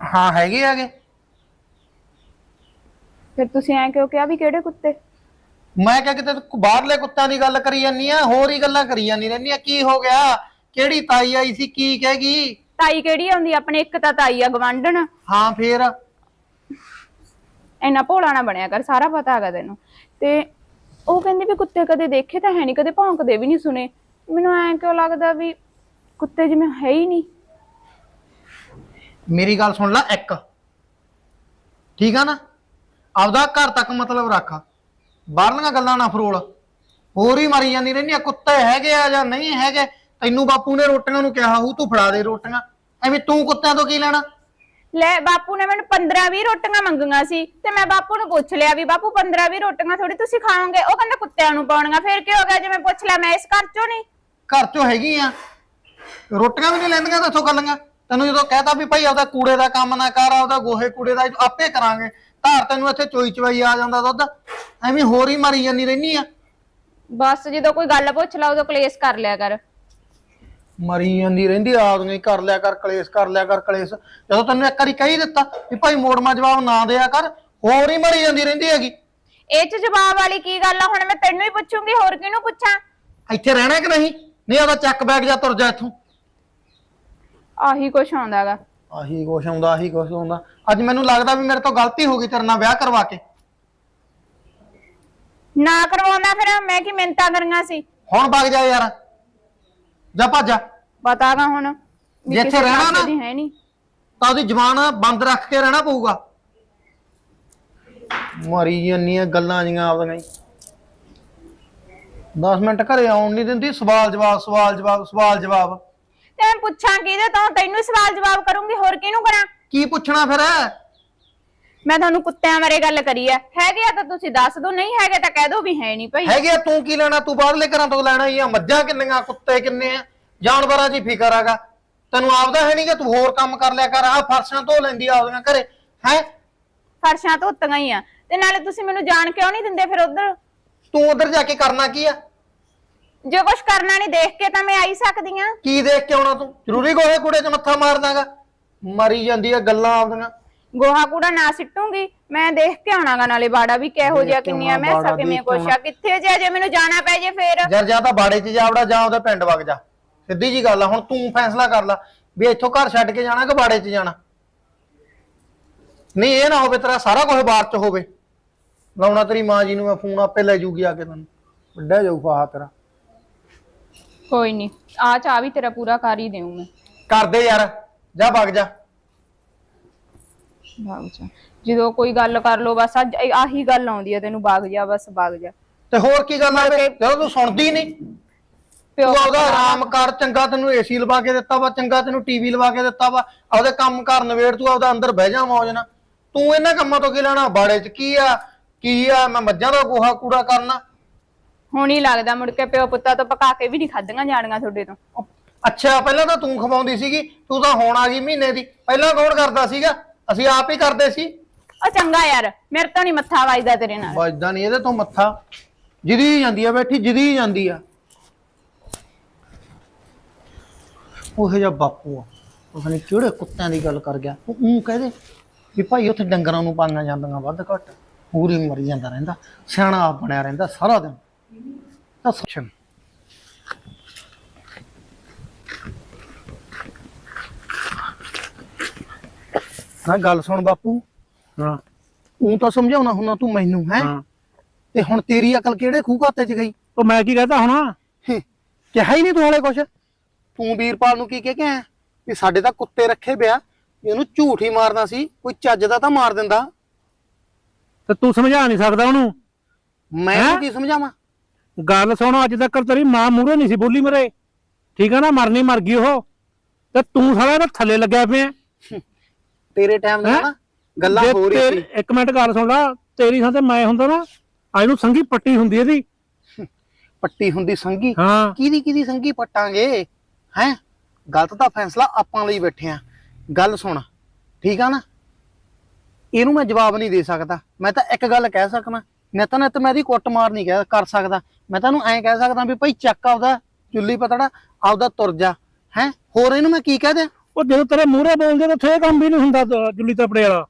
ਹਾਂ ਹੈਗੇ ਆਗੇ ਫਿਰ ਤੁਸੀਂ ਐਂ ਕਿਉਂ ਕਿਹਾ ਵੀ ਕਿਹੜੇ ਕੁੱਤੇ? ਮੈਂ ਕਿਹਾ ਕਿਤੇ ਤੂੰ ਬਾਹਰਲੇ ਕੁੱਤਿਆਂ ਦੀ ਗੱਲ ਕਰੀ ਜਾਂਦੀ ਆ ਹੋਰ ਹੀ ਗੱਲਾਂ ਕਰੀ ਜਾਂਦੀ ਰਹਿੰਦੀ ਆ ਕੀ ਹੋ ਗਿਆ? ਕਿਹੜੀ ਤਾਈ ਆਈ ਸੀ ਕੀ ਕਹੇਗੀ ਤਾਈ ਕਿਹੜੀ ਆਉਂਦੀ? ਆਪਣੇ ਇੱਕ ਤਾਂ ਤਾਈ ਆ ਗਵਾਂਢਣ। ਹਾਂ ਫੇਰ। ਇੰਨਾ ਭੋਲਾ ਨਾ ਬਣਿਆ ਕਰ ਸਾਰਾ ਪਤਾ ਹੈਗਾ ਤੈਨੂੰ। ਤੇ ਉਹ ਕਹਿੰਦੀ ਵੀ ਕੁੱਤੇ ਕਦੇ ਦੇਖੇ ਤਾਂ ਹੈ ਨਹੀਂ ਕਦੇ ਭੌਂਕਦੇ ਵੀ ਨਹੀਂ ਸੁਣੇ। ਮੈਨੂੰ ਐਂ ਕਿਉਂ ਲੱਗਦਾ ਵੀ ਕੁੱਤੇ ਜਿਵੇਂ ਹੈ ਹੀ ਨਹੀਂ ਮੇਰੀ ਗੱਲ ਸੁਣ ਲੈ ਇੱਕ। ਠੀਕ ਆ ਨਾ? ਆਪਦਾ ਘਰ ਤੱਕ ਮਤਲਬ ਰੱਖ। ਬਾਹਰਲੀਆਂ ਗੱਲਾਂ ਨਾ ਫਰੋਲ। ਹੋਰ ਹੀ ਮਾਰੀ ਜਾਂਦੀ ਰਹਿੰਦੀ ਆ ਕੁੱਤੇ ਹੈਗੇ ਆ ਜਾਂ ਨਹੀਂ ਹੈਗੇ? ਤੈਨੂੰ ਬਾਪੂ ਨੇ ਰੋਟੀਆਂ ਨੂੰ ਕਿਹਾ ਹੂ ਤੂੰ ਫੜਾ ਦੇ ਰੋਟੀਆਂ। ਐਵੇਂ ਤੂੰ ਕੁੱਤਿਆਂ ਤੋਂ ਕੀ ਲੈਣਾ? ਲੈ ਬਾਪੂ ਨੇ ਮੈਨੂੰ 15-20 ਰੋਟੀਆਂ ਮੰਗੀਆਂ ਸੀ ਤੇ ਮੈਂ ਬਾਪੂ ਨੂੰ ਪੁੱਛ ਲਿਆ ਵੀ ਬਾਪੂ 15-20 ਰੋਟੀਆਂ ਥੋੜੀ ਤੁਸੀਂ ਖਾਓਗੇ? ਉਹ ਕਹਿੰਦਾ ਕੁੱਤਿਆਂ ਨੂੰ ਪਾਉਣੀਆਂ। ਫਿਰ ਕੀ ਹੋ ਗਿਆ ਜੇ ਮੈਂ ਪੁੱਛ ਲਿਆ ਮੈਂ ਇਸ ਘਰ ਚੋਂ ਨਹੀਂ? ਘਰ ਚੋਂ ਹੈਗੀ ਆ। ਰੋਟੀਆਂ ਵੀ ਨਹੀਂ ਲੈਂਦੀਆਂ ਤਾਂ ਇੱਥੋਂ ਗੱਲਾਂ ਤੈਨੂੰ ਜਦੋਂ ਕਹਿਤਾ ਵੀ ਭਾਈ ਆਪਦਾ ਕੂੜੇ ਦਾ ਕੰਮ ਨਾ ਕਰ ਆਪਦਾ ਗੋਹੇ ਕੂੜੇ ਦਾ ਆਪੇ ਕਰਾਂਗੇ। ਧਾਰ ਤੈਨੂੰ ਇੱਥੇ ਚੋਈ ਚਵਾਈ ਆ ਜਾਂਦਾ ਦੁੱਧ। ਐਵੇਂ ਹੋਰ ਹੀ ਮਾਰੀ ਜਾਂਦੀ ਰਹਿਨੀ ਆ। ਬਸ ਜਦੋਂ ਕੋਈ ਗੱਲ ਪੁੱਛ ਲਾ ਉਦੋਂ ਕਲੇਸ਼ ਕਰ ਲਿਆ ਕਰ। ਮਰੀ ਜਾਂਦੀ ਰਹਿੰਦੀ ਆਦਮੀ ਕਰ ਲਿਆ ਕਰ ਕਲੇਸ਼ ਕਰ ਲਿਆ ਕਰ ਕਲੇਸ਼। ਜਦੋਂ ਤੈਨੂੰ ਇੱਕ ਵਾਰੀ ਕਹੀ ਦਿੱਤਾ ਵੀ ਭਾਈ ਮੋੜਮਾ ਜਵਾਬ ਨਾ ਦਿਆ ਕਰ ਹੋਰ ਹੀ ਮਰੀ ਜਾਂਦੀ ਰਹਿੰਦੀ ਹੈਗੀ। ਇਹ ਚ ਜਵਾਬ ਵਾਲੀ ਕੀ ਗੱਲ ਆ? ਹੁਣ ਮੈਂ ਤੈਨੂੰ ਹੀ ਪੁੱਛੂੰਗੀ ਹੋਰ ਕਿਹਨੂੰ ਪੁੱਛਾਂ? ਇੱਥੇ ਰਹਿਣਾ ਕਿ ਨਹੀਂ? ਨਹੀਂ ਆਦਾ ਚੱਕ ਬੈਗ ਜਾ ਤੁਰ ਜਾ ਇੱਥੋਂ। ਆਹੀ ਕੁਛ ਆਉਂਦਾਗਾ ਆਹੀ ਕੁਛ ਆਉਂਦਾ ਆਹੀ ਕੁਛ ਆਉਂਦਾ। ਅੱਜ ਮੈਨੂੰ ਲੱਗਦਾ ਵੀ ਮੇਰੇ ਤੋਂ ਗਲਤੀ ਹੋ ਗਈ ਤੇਰੇ ਨਾਲ ਵਿਆਹ ਕਰਵਾ ਕੇ। ਨਾ ਕਰਵਾਉਣਾ ਫਿਰ ਮੈਂ ਕੀ ਮਿੰਤਾ ਕਰੀਆਂ ਸੀ? ਹੁਣ ਵਗ ਜਾ ਯਾਰ। ਜਾ ਭੱਜ ਜਾ। ਪਤਾਗਾ ਹੁਣ ਵੀ ਜੇ ਇੱਥੇ ਕਿਸੇ ਰਹਿਣਾ ਨਾ- ਦੀ ਹੈ ਨਹੀਂ ਤਾਂ ਉਹਦੀ ਜ਼ਬਾਨ ਬੰਦ ਰੱਖ ਕੇ ਰਹਿਣਾ ਪਊਗਾ। ਮਾਰੀ ਜਾਂਦੀਆਂ ਗੱਲਾਂ ਜੀਆਂ ਆਪਦੀਆਂ ਹੀ 10 ਮਿੰਟ ਘਰੇ ਆਉਣ ਨਹੀਂ ਦਿੰਦੀ ਸਵਾਲ ਜਵਾਬ ਸਵਾਲ ਜਵਾਬ ਸਵਾਲ ਜਵਾਬ। ਤੇ ਮੈਂ ਪੁੱਛਾਂ ਕਿਹਦੇ ਤੋਂ ਤੈਨੂੰ ਹੀ ਸਵਾਲ ਜਵਾਬ ਕਰੂੰਗੀ ਹੋਰ ਕਿਹਨੂੰ ਕਰਾਂ? ਕੀ ਪੁੱਛਣਾ ਫਿਰ? ਮੈਂ ਤੁਹਾਨੂੰ ਕੁੱਤਿਆਂ ਬਾਰੇ ਗੱਲ ਕਰੀ ਆ ਹੈਗੇ ਆ ਤਾਂ ਤੁਸੀਂ ਦੱਸ ਦਿਓ ਨਹੀਂ ਹੈਗੇ ਤਾਂ ਕਹਿ ਦਿਓ ਵੀ ਹੈ ਨਹੀਂ ਭਾਈ। ਹੈਗੇ ਆ, ਤੂੰ ਕੀ ਲੈਣਾ? ਤੂੰ ਬਾਹਰਲੇ ਘਰਾਂ ਤੋਂ ਲੈਣਾ ਹੀ ਆ। ਮੱਝਾਂ ਕਿੰਨੀਆਂ ਕੁੱਤੇ ਕਿੰਨੇ ਆ? ਜਾਨਵਰਾਂ ਹੀ ਫਿਕਰ ਹੈਗਾ ਤੈਨੂੰ ਆਪਦਾ ਹੈ ਨਹੀਂ ਕਿ ਤੂੰ ਹੋਰ ਕੰਮ ਕਰ ਲਿਆ ਕਰ। ਆ ਫਰਸ਼ਾਂ ਧੋ ਲੈਂਦੀ ਆ ਆਪਦੀਆਂ ਘਰੇ। ਹੈ? ਫਰਸ਼ਾਂ ਧੋਤੀਆਂ ਹੀ ਆ। ਤੇ ਨਾਲੇ ਤੁਸੀਂ ਮੈਨੂੰ ਜਾਣ ਕਿਉਂ ਨਹੀਂ ਦਿੰਦੇ ਫਿਰ ਉਧਰ? ਤੂੰ ਉਧਰ ਜਾ ਕੇ ਕਰਨਾ ਕੀ ਆ? ਜੇ ਕੁਝ ਕਰਨਾ ਨਹੀਂ ਦੇਖ ਕੇ ਤਾਂ ਮੈਂ ਆਈ ਸਕਦੀ ਆ। ਕੀ ਦੇਖ ਕੇ ਆਉਣਾ ਤੂੰ? ਜ਼ਰੂਰੀ ਗੋਹੇ ਕੂੜੇ 'ਚ ਮੱਥਾ ਮਾਰਨਾਗਾ ਮਰੀ ਜਾਂਦੀ ਆ ਗੱਲਾਂ ਆਪਦੀਆਂ। ਗੋਹਾ ਕੂੜਾ ਨਾ ਸਿੱਟੂੰਗੀ ਮੈਂ ਦੇਖ ਕੇ ਆਉਣਾਗਾ ਨਾਲੇ ਬਾੜਾ ਵੀ ਕਿਹੋ ਜਿਹਾ ਕਿੰਨੀਆਂ ਮੈਂ ਬਾੜਾ ਕਿਵੇਂ ਦੇਖ ਕੇ ਕੁਛ ਆ ਕਿੱਥੇ ਜੇ ਜੇ ਮੈਨੂੰ ਜਾਣਾ ਪੈ ਜੇ ਫੇਰ। ਜਰ ਜਾਂ ਤਾਂ ਬਾੜੇ 'ਚ ਜਾਵੜਾ ਜਾਂ ਉਹਦੇ ਪਿੰਡ ਵਗ ਜਾ। ਸਿੱਧੀ ਜੀ ਗੱਲ ਆ ਹੁਣ ਤੂੰ ਫੈਸਲਾ ਕਰ ਲੈ ਵੀ ਇੱਥੋਂ ਘਰ ਛੱਡ ਕੇ ਜਾਣਾ ਕਿ ਬਾੜੇ 'ਚ ਜਾਣਾ। ਨਹੀਂ ਇਹ ਨਾ ਹੋਵੇ ਤੇਰਾ ਸਾਰਾ ਕੁਝ ਬਾਅਦ 'ਚ ਹੋਵੇ। ਲਾਉਣਾ ਤੇਰੀ ਮਾਂ ਜੀ ਨੂੰ ਮੈਂ ਫੋਨ ਆਪੇ ਲੈ ਜੂਗੀ ਆ ਕੇ ਤੈਨੂੰ। ਵੱਡਾ ਜਾਊ ਫਾਹਾ ਤੇਰਾ। ਕੋਈ ਨਹੀਂ ਆ ਚਾਹ ਵੀ ਤੇਰਾ ਪੂਰਾ ਕਰ ਹੀ ਦੇਉ ਮੈਂ। ਕਰ ਦੇ ਯਾਰ ਜਾ ਵਗ ਜਾ। ਭਾਗ ਜਾ ਜਦੋਂ ਕੋਈ ਗੱਲ ਕਰ ਲੋ ਬਸ ਅੱਜ ਇਹ- ਆਹੀ ਗੱਲ ਆਉਂਦੀ ਆ ਤੈਨੂੰ ਬਾਗ ਜਾ ਬਸ ਬਾਗ ਜਾ। ਤੇ ਹੋਰ ਕੀ ਗੱਲ ਆ? ਵੇ ਜਦੋਂ ਤੂੰ ਸੁਣਦੀ ਨਹੀਂ ਪਿਓ ਤੂੰ ਆਪਦਾ ਆਰਾਮ ਕਰ ਚੰਗਾ ਤੈਨੂੰ ਏਸੀ ਲਵਾ ਕੇ ਦਿੱਤਾ ਵਾ ਚੰਗਾ ਤੈਨੂੰ ਟੀਵੀ ਲਵਾ ਕੇ ਦਿੱਤਾ ਵਾ ਆਪਦੇ ਕੰਮ ਕਰ ਨਵੇੜ ਤੂੰ ਆਪਦਾ ਅੰਦਰ ਬਹਿ ਜਾ ਮੌਜ ਨਾਲ। ਤੂੰ ਇਹਨਾਂ ਕੰਮਾਂ ਤੋਂ ਕੀ ਲੈਣਾ? ਬਾੜੇ 'ਚ ਕੀ ਆ? ਕੀ ਆ? ਮੈਂ ਮੱਝਾਂ ਦਾ ਗੋਹਾ ਕੂੜਾ ਕਰਨਾ। ਹੁਣ ਹੀ ਲੱਗਦਾ ਮੁੜ ਕੇ ਪਿਓ ਪੁੱਤਾਂ ਤੋਂ ਪਕਾ ਕੇ ਵੀ ਨਹੀਂ ਖਾਧੀਆਂ ਜਾਣੀਆਂ ਤੁਹਾਡੇ ਤੋਂ। ਅੱਛਾ ਪਹਿਲਾਂ ਤਾਂ ਤੂੰ ਖਵਾਉਂਦੀ ਸੀਗੀ ਤੂੰ ਤਾਂ ਹੁਣ ਆ ਗਈ ਮਹੀਨੇ ਦੀ। ਪਹਿਲਾਂ ਕੌਣ ਕਰਦਾ ਸੀਗਾ? ਅਸੀਂ ਆਪ ਹੀ ਕਰਦੇ ਸੀ। ਉਹ ਚੰਗਾ ਯਾਰ ਮੇਰੇ ਤੋਂ ਨਹੀਂ ਮੱਥਾ ਵੱਜਦਾ ਤੇਰੇ ਨਾਲ। ਵੱਜਦਾ ਨਹੀਂ ਇਹਦੇ ਤੋਂ ਮੱਥਾ। ਜਿਦੀ ਜਾਂਦੀ ਆ ਬੈਠੀ ਜਿਦੀ ਜਾਂਦੀ ਆ। ਉਹ ਜਿਹਾ ਬਾਪੂ ਆ। ਪਤਾ ਨਹੀਂ ਕਿਹੜੇ ਕੁੱਤਿਆਂ ਦੀ ਗੱਲ ਕਰ ਗਿਆ। ਉਹ ਉਹ ਕਹਦੇ ਵੀ ਭਾਈ ਉੱਥੇ ਡੰਗਰਾਂ ਨੂੰ ਪਾਈਆਂ ਜਾਂਦੀਆਂ ਵੱਧ ਘੱਟ। ਪੂਰੀ ਮਰੀ ਜਾਂਦਾ ਰਹਿੰਦਾ। ਸਿਆਣਾ ਆਪ ਬਣਿਆ ਰਹਿੰਦਾ ਸਾਰਾ ਦਿਨ। ਤਾਂ ਸੱਚਨ ਨਾ ਗੱਲ ਸੁਣ ਬਾਪੂ। ਹਾਂ। ਤੂੰ ਤਾਂ ਸਮਝਾਉਣਾ ਹੁੰਦਾ ਤੂੰ ਮੈਨੂੰ ਹੈ? ਹਾਂ। ਤੇ ਹੁਣ ਤੇਰੀ ਅਕਲ ਕਿਹੜੇ ਖੂਹ ਖਾਤੇ 'ਚ ਗਈ? ਉਹ ਮੈਂ ਕੀ ਕਹਤਾ ਹੁਣ? ਹੇ, ਕਿਹਾ ਹੀ ਨਹੀਂ ਤੂੰ ਹਲੇ ਕੁਛ? ਤੂੰ ਵੀਰਪਾਲ ਨੂੰ ਕੀ ਕਹਿ ਕੇ ਆਇਆ? ਵੀ ਸਾਡੇ ਤਾਂ ਕੁੱਤੇ ਰੱਖੇ ਪਿਆ। ਵੀ ਉਹਨੂੰ ਝੂਠ ਹੀ ਮਾਰਨਾ ਸੀ ਕੋਈ ਚੱਜ ਦਾ ਤਾਂ ਮਾਰ ਦਿੰਦਾ। ਤੇ ਤੂੰ ਸਮਝਾ ਨਹੀਂ ਸਕਦਾ ਉਹਨੂੰ? ਮੈਂ ਹੈਂ? ਉਹਨੂੰ ਕੀ ਸਮਝਾਵਾਂ? ਗੱਲ ਸੁਣ ਅੱਜ ਤੱਕ ਤੇਰੀ ਮਾਂ ਮੂਹਰੇ ਨਹੀਂ ਸੀ ਬੋਲੀ ਮਰੇ। ਠੀਕ ਆ ਨਾ ਮਰਨੀ ਮਰ ਗਈ ਉਹ। ਤੇ ਤੂੰ ਸਾਲਾ ਇਹਦਾ ਥੱਲੇ ਲੱਗਿਆ ਪਿਆ। ਤੇਰੇ ਟਾਈਮ ਦਾ? ਨਾ ਗੱਲਾਂ ਹੋ ਰਹੀ ਸੀ। ਇੱਕ ਮਿੰਟ ਗੱਲ ਸੁਣ ਲਾ ਤੇਰੀ ਥਾਂ ਤੇ ਮੈਂ ਹੁੰਦਾ ਨਾ ਅੱਜ ਨੂੰ ਸੰਗੀ ਪੱਟੀ ਹੁੰਦੀ ਇਹਦੀ। ਪੱਟੀ ਹੁੰਦੀ ਸੰਗੀ ਕਿਹਦੀ ਕਿਹਦੀ ਸੰਗੀ ਪੱਟਾਂਗੇ? ਹੈ? ਗਲਤ ਦਾ ਫੈਸਲਾ ਆਪਾਂ ਲਈ ਬੈਠੇ ਆ। ਗੱਲ ਸੁਣ ਠੀਕ ਆ ਨਾ? ਇਹਨੂੰ ਮੈਂ ਜਵਾਬ ਨਹੀਂ ਦੇ ਸਕਦਾ। ਮੈਂ ਤਾਂ ਇੱਕ ਗੱਲ ਕਹਿ ਸਕਦਾ। ਨਿਤ ਨਿਤ ਮੈਂ ਇਹਦੀ ਕੁੱਟ ਮਾਰ ਨਹੀਂ ਕਹਿ ਕਰ ਸਕਦਾ। ਮੈਂ ਤੁਹਾਨੂੰ ਐਂ ਕਹਿ ਸਕਦਾ ਵੀ ਭਾਈ ਚੱਕ ਆਪਦਾ ਚੁੱਲੀ ਪਤੜਾ ਆਪਦਾ ਤੁਰ ਜਾ। ਹੈ? ਹੋਰ ਇਹਨੂੰ ਮੈਂ ਕੀ ਕਹਿ ਦਿਆਂ? ਉਹ ਜਦੋਂ ਤੇਰੇ ਮੂਹਰੇ ਬੋਲਦੇ ਤਾਂ ਇਹ ਕੰਮ ਵੀ ਨਹੀਂ ਹੁੰਦਾ ਜੁੱਲੀ ਤਪੜੇ ਵਾਲਾ।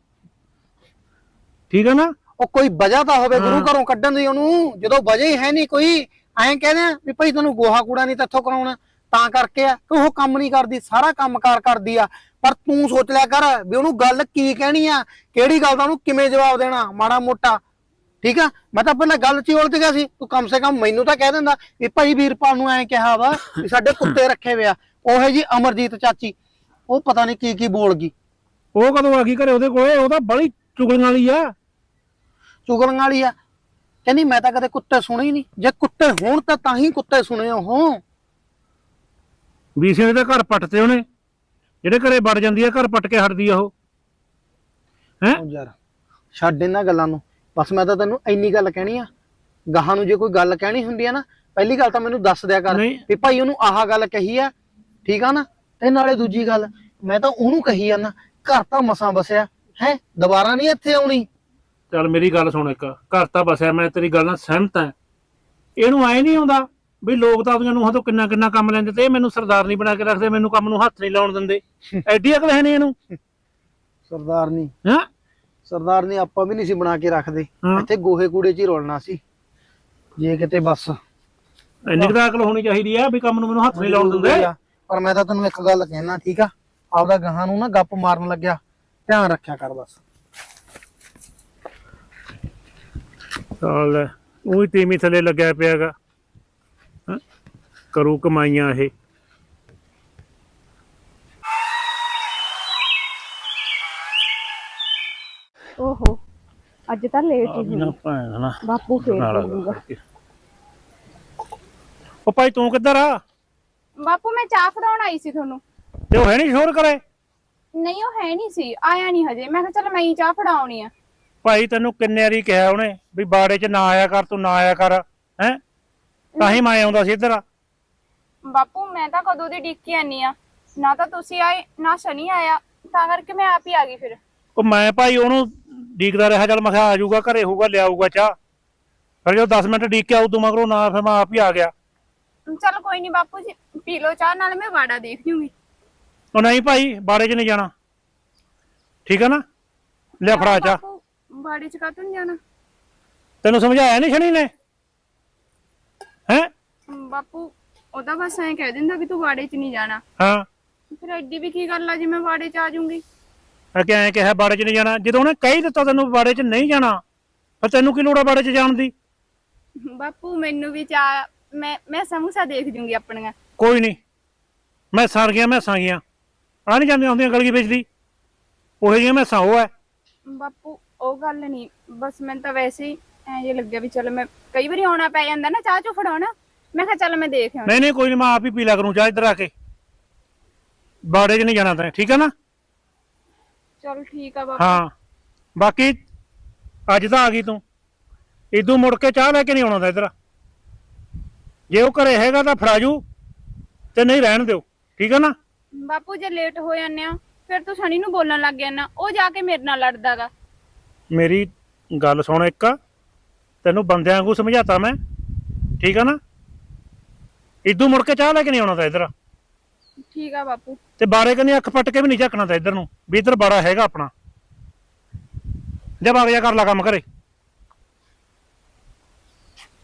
ਠੀਕ ਹੈ ਨਾ? ਉਹ ਕੋਈ ਵਜ੍ਹਾ ਤਾਂ ਹੋਵੇ ਗੁਰੂ ਹਾਂ। ਘਰੋਂ ਕੱਢਣ ਦੀ ਉਹਨੂੰ ਜਦੋਂ ਵਜ੍ਹਾ ਹੀ ਹੈ ਨਹੀਂ ਕੋਈ ਐਂ ਕਹਿੰਦੇ ਆ ਵੀ ਭਾਈ ਤੈਨੂੰ ਗੋਹਾ ਕੂੜਾ ਨਹੀਂ ਤੇਥੋਂ ਕਰਾਉਣਾ ਤਾਂ ਕਰਕੇ ਆ। ਕਿ ਉਹ ਕੰਮ ਨਹੀਂ ਕਰਦੀ ਸਾਰਾ ਕੰਮਕਾਰ ਕਰਦੀ ਆ। ਪਰ ਤੂੰ ਸੋਚ ਲਿਆ ਕਰ ਵੀ ਉਹਨੂੰ ਗੱਲ ਕੀ ਕਹਿਣੀ ਆ ਕਿਹੜੀ ਗੱਲ ਦਾ ਉਹਨੂੰ ਕਿਵੇਂ ਜਵਾਬ ਦੇਣਾ ਮਾੜਾ ਮੋਟਾ। ਠੀਕ ਆ? ਮੈਂ ਤਾਂ ਪਹਿਲਾਂ ਗੱਲ ਚ ਹੀ ਉਲਝ ਗਿਆ ਸੀ। ਤੂੰ ਕਮ ਸੇ ਕਮ ਮੈਨੂੰ ਤਾਂ ਕਹਿ ਦਿੰਦਾ ਵੀ ਭਾਈ ਵੀਰਪਾਲ ਨੂੰ ਐਂ ਕਿਹਾ ਵਾ ਵੀ ਸਾਡੇ ਕੁੱਤੇ ਰੱਖੇ ਹੋਏ ਆ। ਉਹ ਜੀ ਅਮਰਜੀਤ ਚਾਚੀ। ਉਹ ਪਤਾ ਨਹੀਂ ਕੀ ਕੀ ਬੋਲ ਗਈ। ਉਹ ਕਦੋਂ ਆ ਗਈ ਘਰੇ ਉਹਦੇ ਕੋਲੇ? ਉਹ ਤਾਂ ਬੜੀ ਚੁਗਲੀਆਂ ਵਾਲੀ ਆ। ਚੁਗਲਣ ਵਾਲੀ ਆ। ਕਹਿੰਦੀ ਮੈਂ ਤਾਂ ਕਦੇ ਕੁੱਤੇ ਸੁਣੇ ਹੀ ਨਹੀਂ। ਜੇ ਕੁੱਤੇ ਹੋਣ ਤਾਂ ਤਾਂ ਹੀ ਕੁੱਤੇ ਸੁਣੇ ਉਹ। ਵੀਸੇ ਦੇ ਤਾਂ ਘਰ ਪੱਟਤੇ ਉਹਨੇ। ਜਿਹੜੇ ਘਰੇ ਵੜ ਜਾਂਦੀ ਆ ਘਰ ਪੱਟ ਕੇ ਹਟਦੀ ਆ ਉਹ। ਹੈ? ਯਾਰ ਛੱਡ ਇਹਨਾਂ ਗੱਲਾਂ ਨੂੰ। ਬਸ ਮੈਂ ਤਾਂ ਤੈਨੂੰ ਇੰਨੀ ਗੱਲ ਕਹਿਣੀ ਆ। ਗਾਹਾਂ ਨੂੰ ਜੇ ਕੋਈ ਗੱਲ ਕਹਿਣੀ ਹੁੰਦੀ ਆ ਨਾ ਪਹਿਲੀ ਗੱਲ ਤਾਂ ਮੈਨੂੰ ਦੱਸ ਦਿਆ ਕਰ। ਵੀ ਭਾਈ ਉਹਨੂੰ ਆਹ ਗੱਲ ਕਹੀ ਆ। ਠੀਕ ਆ ਨਾ? ਤੇ ਨਾਲੇ ਦੂਜੀ ਗੱਲ ਮੈਂ ਤਾਂ ਉਹਨੂੰ ਕਹੀ ਜਾਂਦਾ ਘਰ ਤਾਂ ਮਸਾਂ ਬਸਿਆ ਹੈ ਦੁਬਾਰਾ ਨਹੀਂ ਇੱਥੇ ਆਉਣੀ। ਚੱਲ ਮੇਰੀ ਗੱਲ ਸੁਣ ਇੱਕ ਘਰ ਤਾਂ ਬਸਿਆ ਮੈਂ ਤੇਰੀ ਗੱਲ ਨਾਲ ਸਹਿਮਤ ਹਾਂ। ਇਹਨੂੰ ਐ ਨਹੀਂ ਆਉਂਦਾ ਵੀ ਲੋਕ ਤਾਂ ਆਪਣੀਆਂ ਨੂੰਹਾਂ ਤੋਂ ਕਿੰਨਾ ਕਿੰਨਾ ਕੰਮ ਲੈਂਦੇ ਤੇ ਇਹ ਮੈਨੂੰ ਸਰਦਾਰ ਨਹੀਂ ਬਣਾ ਕੇ ਰੱਖਦੇ ਮੈਨੂੰ ਕੰਮ ਨੂੰ ਹੱਥ ਨਹੀਂ ਲਾਉਣ ਦਿੰਦੇ। ਐਡੀ ਅਕਲ ਹੈ ਨਹੀਂ ਇਹਨੂੰ। ਸਰਦਾਰ ਨਹੀਂ। ਹਾਂ? ਸਰਦਾਰ ਨਹੀਂ ਆਪਾਂ ਵੀ ਨਹੀਂ ਸੀ ਬਣਾ ਕੇ ਰੱਖਦੇ। ਇੱਥੇ ਗੋਹੇ ਕੂੜੇ 'ਚ ਹੀ ਰੋਲਣਾ ਸੀ। ਜੇ ਕਿਤੇ ਬਸ। ਇੰਨੀ ਕੁ ਤਾਂ ਅਕਲ ਹੋਣੀ ਚਾਹੀਦੀ ਆ ਵੀ ਕੰਮ ਨੂੰ ਮੈਨੂੰ ਹੱਥ ਨਹੀਂ ਲਾਉਣ ਦਿੰਦੇ। ਪਰ ਮੈਂ ਤਾਂ ਤੈਨੂੰ ਇੱਕ ਗੱਲ ਕਹਿਣਾ ਠੀਕ ਆ? ਆਪਦਾ ਗਾਹਾਂ ਨੂੰ ਨਾ ਗੱਪ ਮਾਰਨ ਲੱਗਿਆ। ਧਿਆਨ ਰੱਖਿਆ ਕਰ ਬਸ। ਚੱਲ ਉਹੀ ਤੀਮੀ ਥੱਲੇ ਲੱਗਿਆ ਪਿਆਗਾ। ਕਰੂ ਕਮਾਈਆਂ ਇਹ। ਓਹੋ ਅੱਜ ਤਾਂ ਲੇਟ ਹੀ ਨਾ ਹੋਈ ਭੈਣ ਨਾ। ਬਾਪੂ ਫੇਰ ਨਾਲ ਬੋਲੂਗਾ ਉਹ ਭਾਈ ਤੂੰ ਕਿੱਧਰ ਆ? ਬਾਪੂ ਮੈਂ ਚਾਹ ਫੜਾਉਣ ਆਈ ਸੀ ਤੁਹਾਨੂੰ। ਤੇ ਉਹ ਹੈ ਨਹੀਂ ਸ਼ੋਰ ਕਰੇ? ਨਹੀਂ ਉਹ ਹੈ ਨਹੀਂ ਸੀ ਆਇਆ ਨਹੀਂ ਹਜੇ। ਮੈਂ ਕਿਹਾ ਚੱਲ ਮੈਂ ਹੀ ਚਾਹ ਫੜਾਉਣੀ ਆ। ਭਾਈ ਤੈਨੂੰ ਕਿੰਨੇ ਵਾਰੀ ਕਿਹਾ ਉਹਨੇ ਵੀ ਬਾੜੇ 'ਚ ਨਾ ਆਇਆ ਕਰ ਤੂੰ ਨਾ ਆਇਆ ਕਰ ਹੈ? ਤਾਂ ਹੀ ਮੈਂ ਆਉਂਦਾ ਸੀ ਇੱਧਰ। ਬਾਪੂ ਮੈਂ ਤਾਂ ਕਦੋਂ ਦੀ ਡਿੱਕੀ ਆਨੀ ਆ। ਨਾ ਤਾਂ ਤੁਸੀਂ ਆਏ ਨਾ ਸ਼ਨੀ ਆਇਆ। ਤਾਂ ਕਰਕੇ ਮੈਂ ਆਪ ਹੀ ਆ ਗਈ ਫਿਰ। ਉਹ ਮੈਂ ਭਾਈ ਉਹਨੂੰ ਡੀਕਦਾ ਰਿਹਾ ਚੱਲ ਮੈਂ ਕਿਹਾ ਆ ਜਾਊਗਾ ਘਰੇ ਹੋਊਗਾ ਲਿਆਊਗਾ ਚਾਹ। ਫਿਰ ਜਦੋਂ 10 ਮਿੰਟ ਡੀਕ ਕੇ ਆਉ ਤੂੰ ਮਗਰੋਂ ਨਾ ਫਿਰ ਮੈਂ ਆਪ ਹੀ ਆ ਗਿਆ। ਚੱਲ ਕੋਈ ਨਹੀਂ ਬਾਪੂ ਜੀ ਪੀ ਲਓ ਚਾਹ ਨਾਲ ਮੈਂ ਵਾੜਾ ਦੇਖ ਜੂਗੀ। ਉਹ ਨਹੀਂ ਭਾਈ ਬਾੜੇ 'ਚ ਨਹੀਂ ਜਾਣਾ। ਠੀਕ ਹੈ ਨਾ? ਲੈ ਫੜਾ ਚਾਹ। ਬਾਪੂ ਵਾੜੇ ਚ ਕਾਹਤੋਂ ਨੀ ਜਾਣਾ? ਤੈਨੂੰ ਸਮਝਾਇਆ ਨਹੀਂ ਸ਼ਨੀ ਨੇ? ਹੈ? ਬਾਪੂ ਉਹਦਾ ਬਸ ਐਂ ਕਹਿ ਦਿੰਦਾ ਵੀ ਤੂੰ ਵਾੜੇ ਚ ਨਹੀਂ ਜਾਣਾ। ਹਾਂ। ਫਿਰ ਐਡੀ ਵੀ ਕੀ ਗੱਲ ਆ ਜੀ ਮੈਂ ਵਾੜੇ ਚ ਆ ਜਾਊਂਗੀ ਮੈਂ ਕਿਹਾ ਐਂ ਕਿਹਾ ਬਾੜੇ 'ਚ ਨਹੀਂ ਜਾਣਾ। ਜਦੋਂ ਉਹਨੇ ਕਹਿ ਹੀ ਦਿੱਤਾ ਤੈਨੂੰ ਬਾੜੇ 'ਚ ਨਹੀਂ ਜਾਣਾ ਫਿਰ ਤੈਨੂੰ ਕੀ ਲੋੜ ਆ ਬਾੜੇ 'ਚ ਜਾਣ ਦੀ? ਬਾਪੂ ਮੈਨੂੰ ਵੀ ਚਾਹ ਮੈਂ ਮੈਂ ਸਮੋਸਾ ਦੇਖ ਜੂੰਗੀ ਆਪਣੀਆਂ। ਕੋਈ ਨਹੀਂ। ਮੈਂ ਸਰ ਗਿਆ ਮੈਂ ਸਾਂ ਗਿਆ। ਆ ਨਹੀਂ ਜਾਂਦੀਆਂ ਹੁੰਦੀਆਂ ਗਲਗੀ ਵੇਚਦੀ ਉਹ ਜਿਹੀਆਂ ਮੈਂ ਉਹ ਐ ਬਾਪੂ ਉਹ ਗੱਲ ਨਹੀਂ ਬਸ ਮੈਨੂੰ ਤਾਂ ਵੈਸੇ ਹੀ ਐਂ ਜੇ ਲੱਗਿਆ ਵੀ ਚਲ ਮੈਂ ਕਈ ਵਾਰੀ ਆਉਣਾ ਪੈ ਜਾਂਦਾ ਨਾ ਚਾਹ ਚੋ ਫੜਾਉਣਾ। ਮੈਂ ਕਿਹਾ ਚੱਲ ਮੈਂ ਦੇਖ ਆਉਂ। ਨਹੀਂ ਨਹੀਂ ਕੋਈ ਨਹੀਂ ਮੈਂ ਆਪ ਹੀ ਪੀ ਲਿਆ ਕਰੂੰ ਚਾਹ ਇੱਧਰ ਆ ਕੇ। ਬਾੜੇ 'ਚ ਨਹੀਂ ਜਾਣਾ ਤੈਂ ਠੀਕ ਹੈ ਨਾ? ਚਲ ਠੀਕ ਆ ਬਾਪੂ। ਹਾਂ। ਬਾਕੀ ਅੱਜ ਤਾਂ ਆ ਗਈ ਤੂੰ। ਇਦੋਂ ਮੁੜ ਕੇ ਚਾਹ ਲੈ ਕੇ ਨਹੀਂ ਆਉਣਾ ਤਾਂ ਇੱਧਰ। ਜੇ ਉਹ ਘਰੇ ਹੈਗਾ ਤਾਂ ਫੜਾਜੂ ਤੇ ਨਹੀਂ ਰਹਿਣ ਦਿਓ ਠੀਕ ਹੈ ਨਾ? ਬਾਪੂ ਜੇ ਲੇਟ ਹੋ ਜਾਂਦੇ ਆ ਫਿਰ ਤੂੰ ਸਣੀ ਨੂੰ ਬੋਲਣ ਲੱਗ ਜਾਂਦਾ ਉਹ ਜਾ ਕੇ ਮੇਰੇ ਨਾਲ ਲੜਦਾਗਾ। ਮੇਰੀ ਗੱਲ ਸੁਣ ਇੱਕ ਤੈਨੂੰ ਬੰਦਿਆਂ ਵਾਂਗੂ ਸਮਝਾਤਾ ਮੈਂ ਠੀਕ ਆ ਨਾ? ਇਦੋਂ ਮੁੜ ਕੇ ਚਾਹ ਲੈ ਕੇ ਨਹੀਂ ਆਉਣਾ ਤਾਂ ਇੱਧਰ। ਠੀਕ ਆ ਬਾਪੂ। ਤੇ ਬਾਰੇ ਕੰਨੀ ਅੱਖ ਪੱਟ ਕੇ ਵੀ ਨਹੀਂ ਝੱਕਣਾ ਤਾਂ ਇੱਧਰ ਨੂੰ ਵੀ ਇੱਧਰ ਬੜਾ ਹੈਗਾ ਆਪਣਾ। ਜਬ ਆ ਗਿਆ ਕਰ ਲਾ ਕੰਮ ਕਰੇ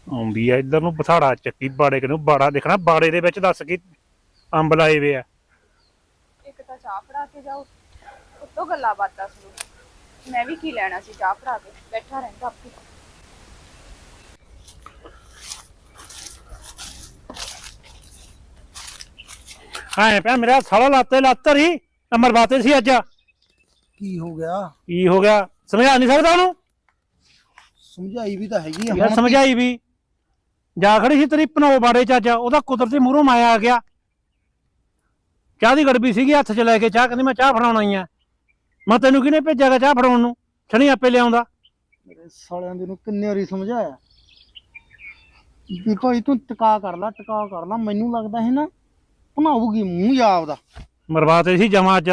ਆਉਂਦੀ ਆ ਇੱਧਰ ਨੂੰ ਬਥਾੜਾ ਚੱਕੀ ਬਾੜੇ ਕਿ ਨੂੰ ਬਾੜਾ ਦੇਖਣਾ ਬਾੜੇ ਦੇ ਵਿੱਚ ਦੱਸ ਕੀ ਅੰਬ ਲਾਏ ਵੇ ਆ। ਇੱਕ ਤਾਂ ਚਾਹ ਫੜਾ ਕੇ ਜਾਓ। ਉੱਤੋਂ ਗੱਲਾਂ ਬਾਤਾਂ ਸੁਣੋ। ਮੈਂ ਵੀ ਕੀ ਲੈਣਾ ਸੀ ਚਾਹ ਫੜਾ ਕੇ? ਬੈਠਾ ਰਹਿੰਦਾ ਆਪੇ। ਐ ਪਿਆ ਮੇਰਾ ਸਾਲਾ ਲਾਤੇ ਲਾਤਰ ਹੀ। ਅਮਰ ਬਾਤੇ ਸੀ ਅੱਜ। ਕੀ ਹੋ ਗਿਆ? ਕੀ ਹੋ ਗਿਆ? ਸਮਝਾ ਨਹੀਂ ਸਕਦਾ ਉਹਨੂੰ? ਸਮਝਾਈ ਵੀ ਤਾਂ ਹੈਗੀ ਆ ਯਾਰ ਹੁਣ। ਸਮਝਾਈ ਵੀ। ਜਾ ਖੜੀ ਸੀ ਤੇਰੀ ਭਨੋ ਬਾੜੇ ਚ ਅੱਜ। ਉਹਦਾ ਕੁਦਰਤੀ ਮੂਹਰੋਂ ਮਾਇਆ ਆ ਗਿਆ। ਚਾਹ ਦੀ ਗੜਬੀ ਸੀਗੀ ਹੱਥ 'ਚ ਲੈ ਕੇ ਚਾਹ ਕਹਿੰਦੀ ਮੈਂ ਚਾਹ ਫੜਾਉਣ ਆਈ ਆ। ਮੈਂ ਤੈਨੂੰ ਕਿਹਨੇ ਭੇਜਿਆਗਾ ਚਾਹ ਫੜਾਉਣ ਨੂੰ? ਛਣੀ ਆਪੇ ਲਿਆਉਂਦਾ। ਮੇਰੇ ਸਾਲਿਆਂ ਦੇ ਨੂੰ ਕਿੰਨੇ ਵਾਰੀ ਸਮਝਾਇਆ। ਵੀ ਭਾਈ ਤੂੰ ਟਿਕਾ ਕਰ ਲੈ ਟਿਕਾ ਕਰ ਲੈ ਮੈਨੂੰ ਲੱਗਦਾ ਹੈ ਨਾ ਭਨਾਊਗੀ ਮੂੰਹ ਜਾਬ ਦਾ ਮਰਵਾਤੇ ਸੀ ਜਮਾ ਅੱਜ।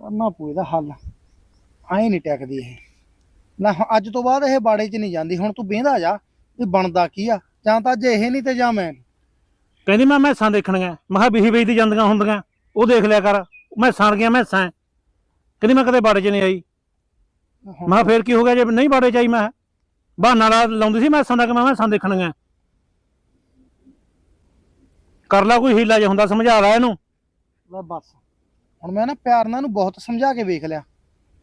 ਕਰਨਾ ਪਊ ਇਹਦਾ ਹੱਲ। ਐਂ ਨਹੀਂ ਟਿਕਦੀ ਇਹ। ਨਾ ਹੁਣ ਅੱਜ ਤੋਂ ਬਾਅਦ ਇਹ ਬਾੜੇ 'ਚ ਨਹੀਂ ਜਾਂਦੀ ਹੁਣ ਤੂੰ ਬਹਿੰਦਾ ਜਾ ਵੀ ਬਣਦਾ ਕੀ ਆ? ਜਾਂ ਤਾਂ ਜੇ ਇਹ ਨਹੀਂ ਤੇ ਜਾਂ ਮੈਂ ਕਹਿੰਦੀ ਮੈਂ ਮੈਸਾਂ ਦੇਖਣੀਆਂ ਮੈਂ ਕਿਹਾ ਬਿਹੀ ਵੇਚਦੀ ਜਾਂਦੀਆਂ ਹੁੰਦੀਆਂ। ਉਹ ਦੇਖ ਲਿਆ ਕਰ। ਮੈਂ ਸਣ ਗਿਆ ਮੈਸਾਂ ਕਹਿੰਦੀ ਮੈਂ ਕਦੇ ਬਾੜੇ 'ਚ ਨਹੀਂ ਆਈ। ਮੈਂ ਕਿਹਾ ਫੇਰ ਕੀ ਹੋ ਗਿਆ? ਜੇ ਨਹੀਂ ਬਾੜੇ 'ਚ ਆਈ ਮੈਂ ਬਹਾਨਾ ਲਾ ਲਾਉਂਦੀ ਸੀ ਮੈਸਾਂ ਦਾ ਕਿ ਮੈਂ ਮੈਸਾਂ ਦੇਖਣੀਆਂ ਕਰ ਲਾ ਕੋਈ ਹੀਲਾ ਜੇ ਹੁੰਦਾ ਸਮਝਾ ਲੈ ਇਹਨੂੰ। ਲੈ ਬਸ। ਹੁਣ ਮੈਂ ਨਾ ਪਿਆਰ ਨਾਲ ਇਹਨੂੰ ਬਹੁਤ ਸਮਝਾ ਕੇ ਵੇਖ ਲਿਆ।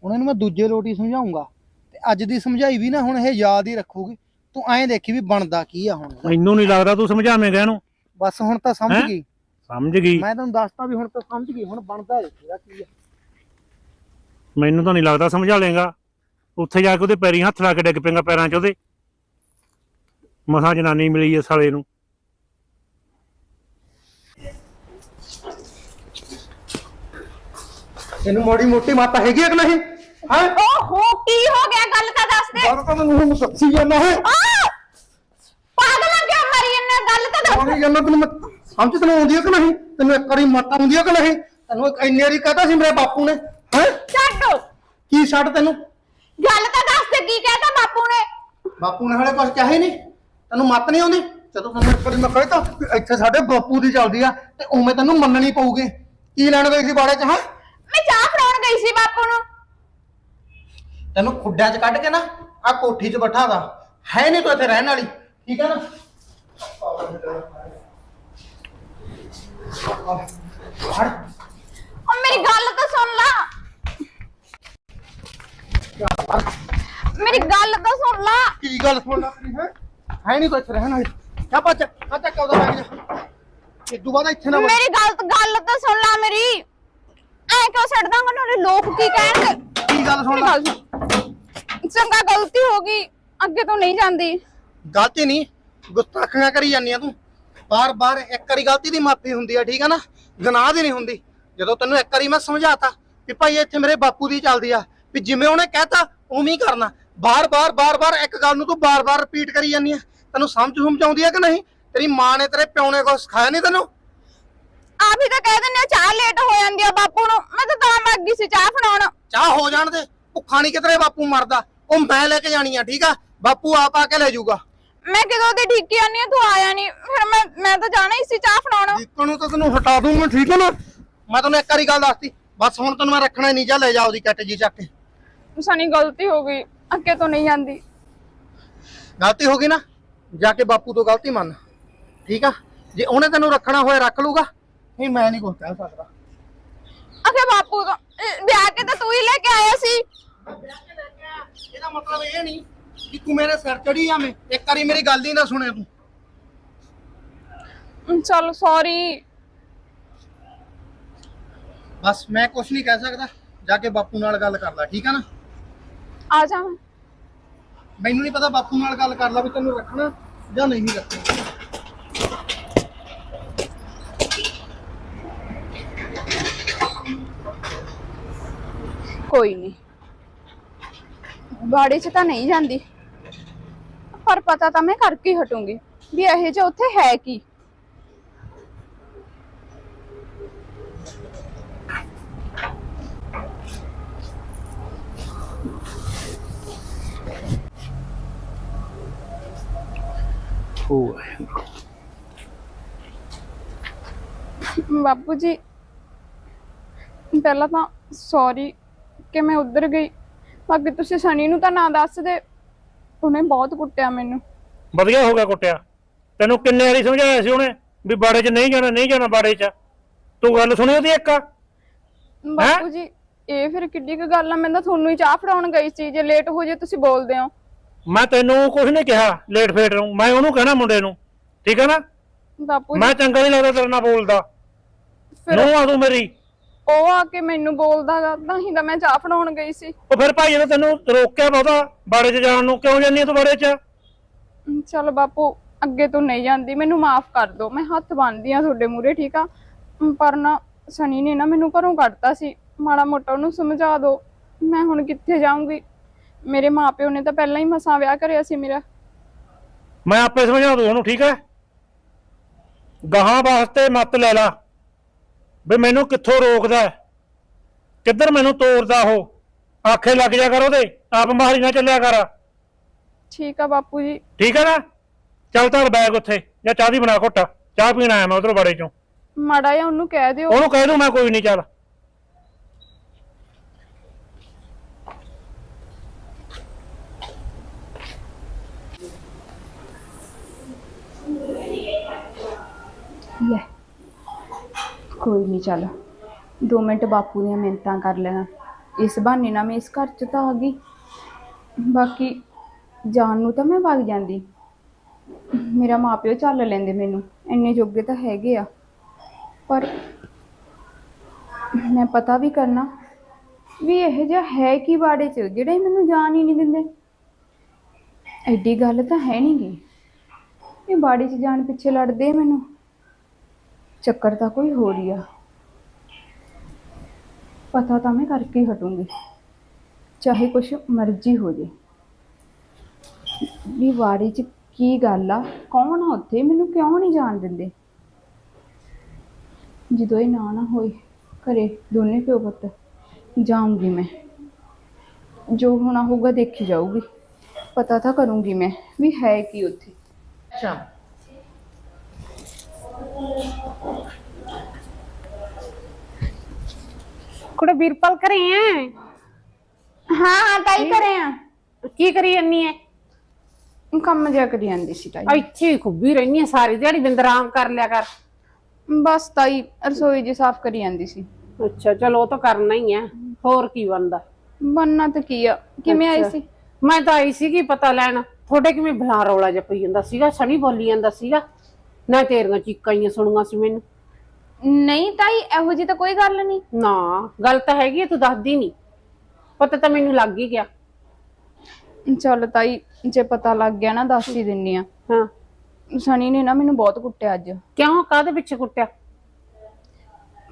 ਹੁਣ ਇਹਨੂੰ ਮੈਂ ਦੂਜੇ ਲੋਟੀ ਸਮਝਾਉਂਗਾ। ਤੇ ਅੱਜ ਦੀ ਸਮਝਾਈ ਵੀ ਨਾ ਹੁਣ ਇਹ ਯਾਦ ਹੀ ਰੱਖੂਗੀ। ਤੂੰ ਐਂ ਦੇਖੀ ਵੀ ਬਣਦਾ ਕੀ ਆ ਹੁਣ। ਮੈਨੂੰ ਨਹੀਂ ਲੱਗਦਾ ਤੂੰ ਸਮਝਾਵੇਂਗਾ ਇਹਨੂੰ। ਬਸ ਹੁਣ ਤਾਂ ਸਮਝ ਹੈਂ? ਗਈ। ਸਮਝ ਗਈ। ਮੈਂ ਤੈਨੂੰ ਦੱਸਤਾ ਵੀ ਹੁਣ ਤਾਂ ਸਮਝ ਗਈ ਹੁਣ ਬਣਦਾ ਦੇਖੇਗਾ ਕੀ ਆ। ਮੈਨੂੰ ਤਾਂ ਨਹੀਂ ਲੱਗਦਾ ਸਮਝਾ ਲੇਗਾ ਉੱਥੇ ਜਾ ਕੇ ਉਹਦੇ ਪੈਰੀਂ ਹੱਥ ਲਾ ਕੇ ਡਿੱਗ ਪੇਗਾ ਪੈਰਾਂ 'ਚ ਉਹਦੇ। ਮਸਾਂ ਜਨਾਨੀ ਮਿਲੀ ਐ ਸਾਲੇ ਨੂੰ। ਤੈਨੂੰ ਮੋੜੀ ਮੋਟੀ ਮਾਤਾ ਹੈਗੀ ਆ ਕਿ ਨਹੀਂ? ਹੈ? ਓਹੋ ਕੀ ਹੋ ਗਿਆ? ਗੱਲ ਤਾਂ ਦੱਸ ਦੇ। ਬਾਤ ਤਾਂ ਮੈਨੂੰ ਹੁਣ ਸੱਚੀ ਜਾਂਦਾ ਹੈ। ਮਾਰੀ ਜਾਂਦਾ ਤੈਨੂੰ ਮੈਂ ਸਮਝ ਤੈਨੂੰ ਆਉਂਦੀ ਹੈ ਕਿ ਨਹੀਂ? ਤੈਨੂੰ ਇੱਕ ਵਾਰੀ ਮੱਤ ਆਉਂਦੀ ਹੈ ਕਿ ਨਹੀਂ? ਤੈਨੂੰ ਇੱਕ ਇੰਨੀ ਵਾਰੀ ਕਹਤਾ ਸੀ ਮੇਰੇ ਬਾਪੂ ਨੇ ਹੈ? ਛੱਡ। ਕੀ ਛੱਡ ਤੈਨੂੰ? ਗੱਲ ਤਾਂ ਦੱਸ ਦੇ ਕੀ ਕਹਿਤਾ ਬਾਪੂ ਨੇ? ਬਾਪੂ ਨੇ ਹਲੇ ਕੁਝ ਕਿਹਾ ਨਹੀਂ। ਤੈਨੂੰ ਮੱਤ ਨਹੀਂ ਆਉਂਦੀ? ਜਦੋਂ ਤੈਨੂੰ ਇੱਕ ਵਾਰੀ ਮੈਂ ਕਹਿਤਾ ਵੀ ਇੱਥੇ ਸਾਡੇ ਬਾਪੂ ਦੀ ਚੱਲਦੀ ਆ ਤੇ ਉਵੇਂ ਤੈਨੂੰ ਮੰਨਣੀ ਪਊਗੀ। ਕੀ ਲੈਣ ਗਈ ਸੀ ਬਾੜੇ 'ਚ ਹਾਂ? ਮੈਂ ਚਾਹ ਫੜਾਉਣ ਗਈ ਸੀ ਬਾਪੂ ਨੂੰ। ਤੈਨੂੰ ਖੁੱਡਿਆਂ 'ਚ ਕੱਢ ਕੇ ਨਾ ਆ ਕੋਠੀ 'ਚ ਬਿਠਾ ਦਾ ਹੈ ਨਹੀਂ ਤੂੰ ਇੱਥੇ ਰਹਿਣ ਵਾਲੀ ਠੀਕ ਹੈ ਨਾ? ਉਹ ਮੇਰੀ ਗੱਲ ਤਾਂ ਸੁਣ ਲਾ। ਮੇਰੀ ਗੱਲ ਤਾਂ ਸੁਣ ਲਾ। ਕੀ ਗੱਲ ਸੁਣਨਾ ਆਪਣੀ ਹੈ? ਹੈ ਨਹੀਂ ਇੱਥੇ ਰਹਿਣ ਵਾਲੀ। ਕਿਆ ਪੱਚ ਆ ਚੱਕ ਉਹਦਾ ਬੈਗ ਜਾ। ਇਹ ਦੁਬਾਰਾ ਇੱਥੇ ਨਾ ਵੜ। ਮੇਰੀ ਗੱਲ ਗੱਲ ਤਾਂ ਸੁਣ ਲਾ ਮੇਰੀ। ਐ ਕਿਉਂ ਛੱਡ ਦਾਂਗਾ ਨਾਲੇ ਲੋਕ ਕੀ ਕਹਿਣਗੇ? ਕੀ ਗੱਲ ਸੁਣ ਮੇਰੀ ਗੱਲ ਸੁਣ। ਚੰਗਾ ਗਲਤੀ ਹੋ ਗਈ। ਅੱਗੇ ਤੋਂ ਨਹੀਂ ਜਾਂਦੀ। ਗਲਤੀ ਨਹੀਂ। ਗੁਸਤਾਖੀਆਂ ਕਰੀ ਜਾਂਦੀਆਂ ਤੂੰ। ਬਾਰ ਬਾਰ ਇੱਕ ਵਾਰੀ ਗਲਤੀ ਦੀ ਮਾਫੀ ਹੁੰਦੀ ਆ ਠੀਕ ਆ ਨਾ? ਗੁਨਾਹ ਦੀ ਨਹੀਂ ਹੁੰਦੀ। ਜਦੋਂ ਤੈਨੂੰ ਇੱਕ ਵਾਰੀ ਮੈਂ ਸਮਝਾਤਾ ਵੀ ਭਾਈ ਇੱਥੇ ਮੇਰੇ ਬਾਪੂ ਦੀ ਚੱਲਦੀ ਆ ਵੀ ਜਿਵੇਂ ਉਹਨੇ ਕਹਿਤਾ ਉਵੇਂ ਹੀ ਕਰਨਾ। ਬਾਰ ਬਾਰ ਬਾਰ ਬਾਰ ਇੱਕ ਗੱਲ ਨੂੰ ਤੂੰ ਬਾਰ ਬਾਰ ਰਿਪੀਟ ਕਰੀ ਜਾਂਦੀ ਆ। ਤੈਨੂੰ ਸਮਝ ਸਮਝ ਆਉਂਦੀ ਆ ਕਿ ਨਹੀਂ? ਤੇਰੀ ਮਾਂ ਨੇ ਤੇਰੇ ਪਿਓ ਨੇ ਕੁਛ ਸਿਖਾਇਆ ਨਹੀਂ ਤੈਨੂੰ? ਆਪ ਹੀ ਤਾਂ ਕਹਿ ਦਿੰਦੇ ਆ ਚਾਹ ਲੇਟ ਹੋ ਜਾਂਦੀ ਆ ਬਾਪੂ ਨੂੰ। ਮੈਂ ਤਾਂ ਤਾਂ ਮੰਗ ਗਈ ਸੀ ਚਾਹ ਫੜਾਉਣ। ਚਾਹ ਹੋ ਜਾਣ ਦੇ ਭੁੱਖਾ ਨਹੀਂ ਕਿਤੇ ਬਾਪੂ ਮਰਦਾ। ਉਹ ਮੈਂ ਲੈ ਕੇ ਜਾਣੀ ਆ ਠੀਕ ਆ? ਬਾਪੂ ਆਪ ਆ ਕੇ ਲੈ ਜਾਊਗਾ। ਮੈਂ ਕਿਦੋਂ ਦੀ ਢੀਕੀ ਆਨੀ ਆ ਤੂੰ ਆਇਆ ਨਹੀਂ ਫਿਰ ਮੈਂ ਮੈਂ ਤਾਂ ਜਾਣਾ ਹੀ ਸੀ ਚਾਹ ਫੜਾਉਣ। ਜੀਤੋ ਨੂੰ ਤਾਂ ਤੈਨੂੰ ਹਟਾ ਦੂੰ ਮੈਂ ਠੀਕ ਹੈ ਨਾ? ਮੈਂ ਤੈਨੂੰ ਇੱਕ ਵਾਰੀ ਗੱਲ ਦੱਸਤੀ ਬਸ ਹੁਣ ਤੈਨੂੰ ਮੈਂ ਰੱਖਣਾ ਨਹੀਂ ਜਾ ਲੈ ਜਾ ਉਹਦੀ ਕੱਟ ਜੀ ਚੱਕ ਕੇ। ਸਣੀ ਗਲਤੀ ਹੋ ਗਈ। ਅੱਗੇ ਤੋਂ ਨਹੀਂ ਜਾਂਦੀ ਗਲਤੀ ਹੋ ਗਈ ਨਾ ਜਾ ਕੇ ਬਾਪੂ ਤੋਂ ਗਲਤੀ ਮੰਨ। ਠੀਕ ਆ? ਜੇ ਉਹਨੇ ਤੈਨੂੰ ਰੱਖਣਾ ਹੋਇਆ ਰੱਖ ਲੂਗਾ ਨਹੀਂ ਮੈਂ ਨਹੀਂ ਕੁਝ ਕਹਿ ਸਕਦਾ। ਅਖੇ ਬਾਪੂ ਤੋਂ ਇਹ ਵਿਆਹ ਕੇ ਤਾਂ ਤੂੰ ਹੀ ਲੈ ਕੇ ਆਇਆ ਸੀ। ਇਹਦਾ ਮਤਲਬ ਇਹ ਨਹੀਂ ਕਿ ਤੂੰ ਮੇਰੇ ਸਿਰ ਚੜੀ ਜਾਵੇਂ ਇੱਕ ਵਾਰੀ ਮੇਰੀ ਗੱਲ ਹੀ ਨਾ ਸੁਣੇ ਤੂੰ। ਚਲ ਸੌਰੀ ਬਸ ਮੈਂ ਕੁਝ ਨਹੀਂ ਕਹਿ ਸਕਦਾ ਜਾ ਕੇ ਬਾਪੂ ਨਾਲ ਗੱਲ ਕਰ ਲੈ ਠੀਕ ਆ ਨਾ? ਆ ਜਾ ਮੈਨੂੰ ਨਹੀਂ ਪਤਾ ਬਾਪੂ ਨਾਲ ਗੱਲ ਕਰ ਲੈ ਵੀ ਤੈਨੂੰ ਰੱਖਣਾ ਜਾਂ ਨਹੀਂ ਰੱਖਣਾ। ਕੋਈ ਨਹੀਂ ਬਾੜੇ 'ਚ ਤਾਂ ਨਹੀਂ ਜਾਂਦੀ। ਪਰ ਪਤਾ ਤਾਂ ਮੈਂ ਕਰਕੇ ਹੀ ਹਟੂੰਗੀ ਵੀ ਇਹ ਜੇ ਉੱਥੇ ਹੈ ਕੀ। ਬਾਪੂ ਜੀ ਪਹਿਲਾਂ ਤਾਂ ਸੌਰੀ ਕਿ ਮੈਂ ਉੱਧਰ ਗਈ। ਬਾਕੀ ਤੁਸੀਂ ਸਣੀ ਨੂੰ ਤਾਂ ਨਾ ਦੱਸ ਦੇ। ਉਹਨੇ ਬਹੁਤ ਕੁੱਟਿਆ ਮੈਨੂੰ। ਵਧੀਆ ਹੋ ਗਿਆ ਕੁੱਟਿਆ। ਤੈਨੂੰ ਕਿੰਨੇ ਵਾਰੀ ਸਮਝਾਇਆ ਸੀ ਉਹਨੇ ਵੀ ਬਾੜੇ 'ਚ ਨਹੀਂ ਜਾਣਾ ਨਹੀਂ ਜਾਣਾ ਬਾੜੇ 'ਚ। ਤੂੰ ਗੱਲ ਸੁਣੀ ਉਹਦੀ ਇੱਕ। ਬਾਪੂ ਜੀ ਇਹ ਫਿਰ ਕਿੱਡੀ ਕੁ ਗੱਲ ਆ ਮੈਂ ਤਾਂ ਤੁਹਾਨੂੰ ਹੀ ਚਾਹ ਫੜਾਉਣ ਗਈ ਸੀ ਜੇ ਲੇਟ ਹੋ ਜੇ ਤੁਸੀਂ ਬੋਲਦੇ ਹੋ। ਮੈਂ ਤੈਨੂੰ ਕੁਝ ਨਹੀਂ ਕਿਹਾ ਲੇਟ ਫੇਟ ਨੂੰ ਮੈਂ ਉਹਨੂੰ ਕਹਿਣਾ ਮੁੰਡੇ ਨੂੰ ਠੀਕ ਹੈ ਨਾ? ਬਾਪੂ ਜੀ। ਮੈਂ ਚੰਗਾ ਨਹੀਂ ਲੱਗਦਾ ਤੇਰੇ ਨਾਲ ਬੋਲਦਾ। ਫਿਰ ਨੂੰ ਆ ਤੂੰ ਮੇਰੀ। ਉਹ ਆ ਕੇ ਮੈਨੂੰ ਬੋਲਦਾ ਗਾ, ਤਾਂ ਹੀ ਤਾਂ ਮੈਂ ਚਾਹ ਫੜਾਉਣ ਗਈ ਸੀ। ਉਹ ਫਿਰ ਭਾਈ ਨੇ ਤੈਨੂੰ ਰੋਕਿਆ ਬਹੁਤਾ ਬਾੜੇ 'ਚ ਜਾਣ ਨੂੰ ਕਿਉਂ ਜਾਂਦੀ ਆ ਤੂੰ ਬਾੜੇ 'ਚ? ਚਲ ਬਾਪੂ ਅੱਗੇ ਤੋਂ ਨਹੀਂ ਜਾਂਦੀ ਮੈਨੂੰ ਮਾਫ ਕਰ ਦਿਓ ਮੈਂ ਹੱਥ ਬੰਨ੍ਹਦੀ ਆ ਤੁਹਾਡੇ ਮੂਹਰੇ ਠੀਕ ਆ? ਅਮ, ਪਰ ਨਾ ਸਨੀ ਨੇ ਨਾ ਮੈਨੂੰ ਘਰੋਂ ਕੱਢਤਾ ਸੀ ਮਾੜਾ ਮੋਟਾ ਉਹਨੂੰ ਸਮਝਾ ਦਿਓ ਮੈਂ ਹੁਣ ਕਿੱਥੇ ਜਾਊਂਗੀ? ਮੇਰੇ ਮਾਪਿਓ ਨੇ ਤਾਂ ਪਹਿਲਾਂ ਹੀ ਮਸਾਂ ਵਿਆਹ ਕਰਿਆ ਸੀ ਮੇਰਾ। ਮੈਂ ਆਪੇ ਸਮਝਾ ਦੂੰ ਉਹਨੂੰ ਠੀਕ ਹੈ ਗਾਹਾਂ ਵਾਸਤੇ ਮਤ ਲੈ ਲਾ। ਵੀ ਮੈਨੂੰ ਕਿੱਥੋਂ ਰੋਕਦਾ ਹੈ, ਕਿੱਧਰ ਮੈਨੂੰ ਤੋਰਦਾ ਉਹ? ਆਖੇ ਲੱਗ ਜਾ ਕਰ ਉਹਦੇ ਆਪ ਮਾਰੀ ਨਾ ਚੱਲਿਆ ਕਰ। ਠੀਕ ਆ ਬਾਪੂ ਜੀ। ਠੀਕ ਹੈ ਨਾ? ਚੱਲ ਧਰ ਬੈਗ ਉੱਥੇ ਜਾਂ ਚਾਹ ਦੀ ਬਣਾ ਘੁੱਟ। ਚਾਹ ਪੀਣ ਆਇਆ ਮੈਂ ਉਧਰੋਂ ਬੜੇ ਚੋਂ। ਮਾੜਾ ਜਿਹਾ ਉਹਨੂੰ ਕਹਿ ਦਿਓ। ਉਹਨੂੰ ਕਹਿ ਦੂੰ ਮੈਂ ਕੋਈ ਨਹੀਂ ਚੱਲ। ਲੈ। ਕੋਈ ਨਹੀਂ ਚੱਲ। 2 ਮਿੰਟ ਬਾਪੂ ਦੀਆਂ ਮਿੰਤਾਂ ਕਰ ਲੈਣਾ ਇਸ ਬਹਾਨੇ ਨਾਲ ਮੈਂ ਇਸ ਘਰ 'ਚ ਤਾਂ ਆ ਗਈ। ਬਾਕੀ ਜਾਣ ਨੂੰ ਤਾਂ ਮੈਂ ਵਗ ਜਾਂਦੀ। ਮੇਰਾ ਮਾਪਿਓ ਚੱਲ ਲੈਂਦੇ ਮੈਨੂੰ। ਇੰਨੇ ਜੋਗੇ ਤਾਂ ਹੈਗੇ ਆ। ਪਰ ਮੈਂ ਪਤਾ ਵੀ ਕਰਨਾ ਵੀ ਇਹ ਜਿਹਾ ਹੈ ਕੀ ਬਾੜੇ 'ਚ, ਜਿਹੜੇ ਮੈਨੂੰ ਜਾਣ ਹੀ ਨਹੀਂ ਦਿੰਦੇ। ਐਡੀ ਗੱਲ ਤਾਂ ਹੈ ਨਹੀਂ ਗੀ। ਇਹ ਬਾੜੀ 'ਚ ਜਾਣ ਪਿੱਛੇ ਲੜਦੇ ਮੈਨੂੰ। ਚੱਕਰ ਤਾਂ ਕੋਈ ਹੋ ਰਹੀ ਆ। ਪਤਾ ਤਾਂ ਮੈਂ ਕਰਕੇ ਹੀ ਹਟੂੰਗੀ। ਚਾਹੇ ਕੁਛ ਮਰਜ਼ੀ ਹੋ ਜੇ। ਵੀ ਬਾੜੀ 'ਚ ਕੀ ਗੱਲ ਆ? ਕੌਣ ਆ ਉੱਥੇ? ਮੈਨੂੰ ਕਿਉਂ ਨਹੀਂ ਜਾਣ ਦਿੰਦੇ? ਜਦੋਂ ਇਹ ਨਾ ਨਾ ਹੋਏ, ਘਰੇ ਦੋਨੇ ਪਿਓ ਪੁੱਤ, ਜਾਊਂਗੀ ਮੈਂ। ਜੋ ਹੋਣਾ ਹੋਊਗਾ ਦੇਖੀ ਜਾਊਗੀ। ਪਤਾ ਤਾਂ ਕਰੂੰਗੀ ਮੈਂ ਵੀ ਹੈ ਕੀ ਉੱਥੇ। ਅੱਛਾ। ਕੁੜੇ ਵੀਰਪਾਲ ਕਰੇ ਐ? ਹਾਂ ਹਾਂ ਤਾਈ ਕਰੇ ਆ। ਕੀ ਕਰੀ ਜੰਨੀ ਐ? ਕੰਮ ਜਿਆ ਕਰੀ ਜਾਂਦੀ ਸੀ ਤਾਈ। ਇੱਥੇ ਹੀ ਖੁੱਬੀ ਰਹਿਨੀ ਐ ਸਾਰੀ ਦਿਹਾੜੀ ਬਿੰਦ ਆਰਾਮ ਕਰ ਲਿਆ ਕਰ। ਬਸ ਤਾਈ ਰਸੋਈ ਜੀ ਸਾਫ਼ ਕਰੀ ਜਾਂਦੀ ਸੀ। ਅੱਛਾ ਚਲੋ ਉਹ ਤਾਂ ਕਰਨਾ ਹੀ ਐ। ਹੋਰ ਕੀ ਬਣਦਾ? ਬੰਨਾ ਤਾਂ ਕੀ ਆ? ਕਿਵੇਂ ਆਈ ਸੀ? ਮੈਂ ਤਾਂ ਆਈ ਸੀਗੀ ਪਤਾ ਲੈਣ ਤੁਹਾਡੇ ਕਿਵੇਂ ਭਲਾ ਰੌਲਾ ਜਿਹਾ ਪਈ ਜਾਂਦਾ ਸੀਗਾ ਸਣੀ ਬੋਲੀ ਜਾਂਦਾ ਸੀਗਾ। ਨਾ ਤੇਰੀਆਂ ਚੀਕਾਂ ਹੀ ਸੁਣੀਆਂ ਸੀ ਮੈਨੂੰ। ਨਹੀਂ ਤਾਈ ਇਹੋ ਜੀ ਤਾਂ ਕੋਈ ਗੱਲ ਨਹੀਂ। ਨਾ ਗੱਲ ਤਾਂ ਹੈਗੀ ਤੂੰ ਦੱਸਦੀ ਨਹੀਂ। ਪਤਾ ਤਾਂ ਮੈਨੂੰ ਲੱਗ ਹੀ ਗਿਆ। ਚੱਲ ਤਾਈ ਜੇ ਪਤਾ ਲੱਗ ਗਿਆ ਨਾ ਦੱਸ ਹੀ ਦਿੰਨੀ ਆ। ਹਾਂ। ਸਣੀ ਨੇ ਨਾ ਮੈਨੂੰ ਬਹੁਤ ਕੁੱਟਿਆ ਅੱਜ। ਕਿਉਂ? ਕਾਹਦੇ ਪਿੱਛੇ ਕੁੱਟਿਆ?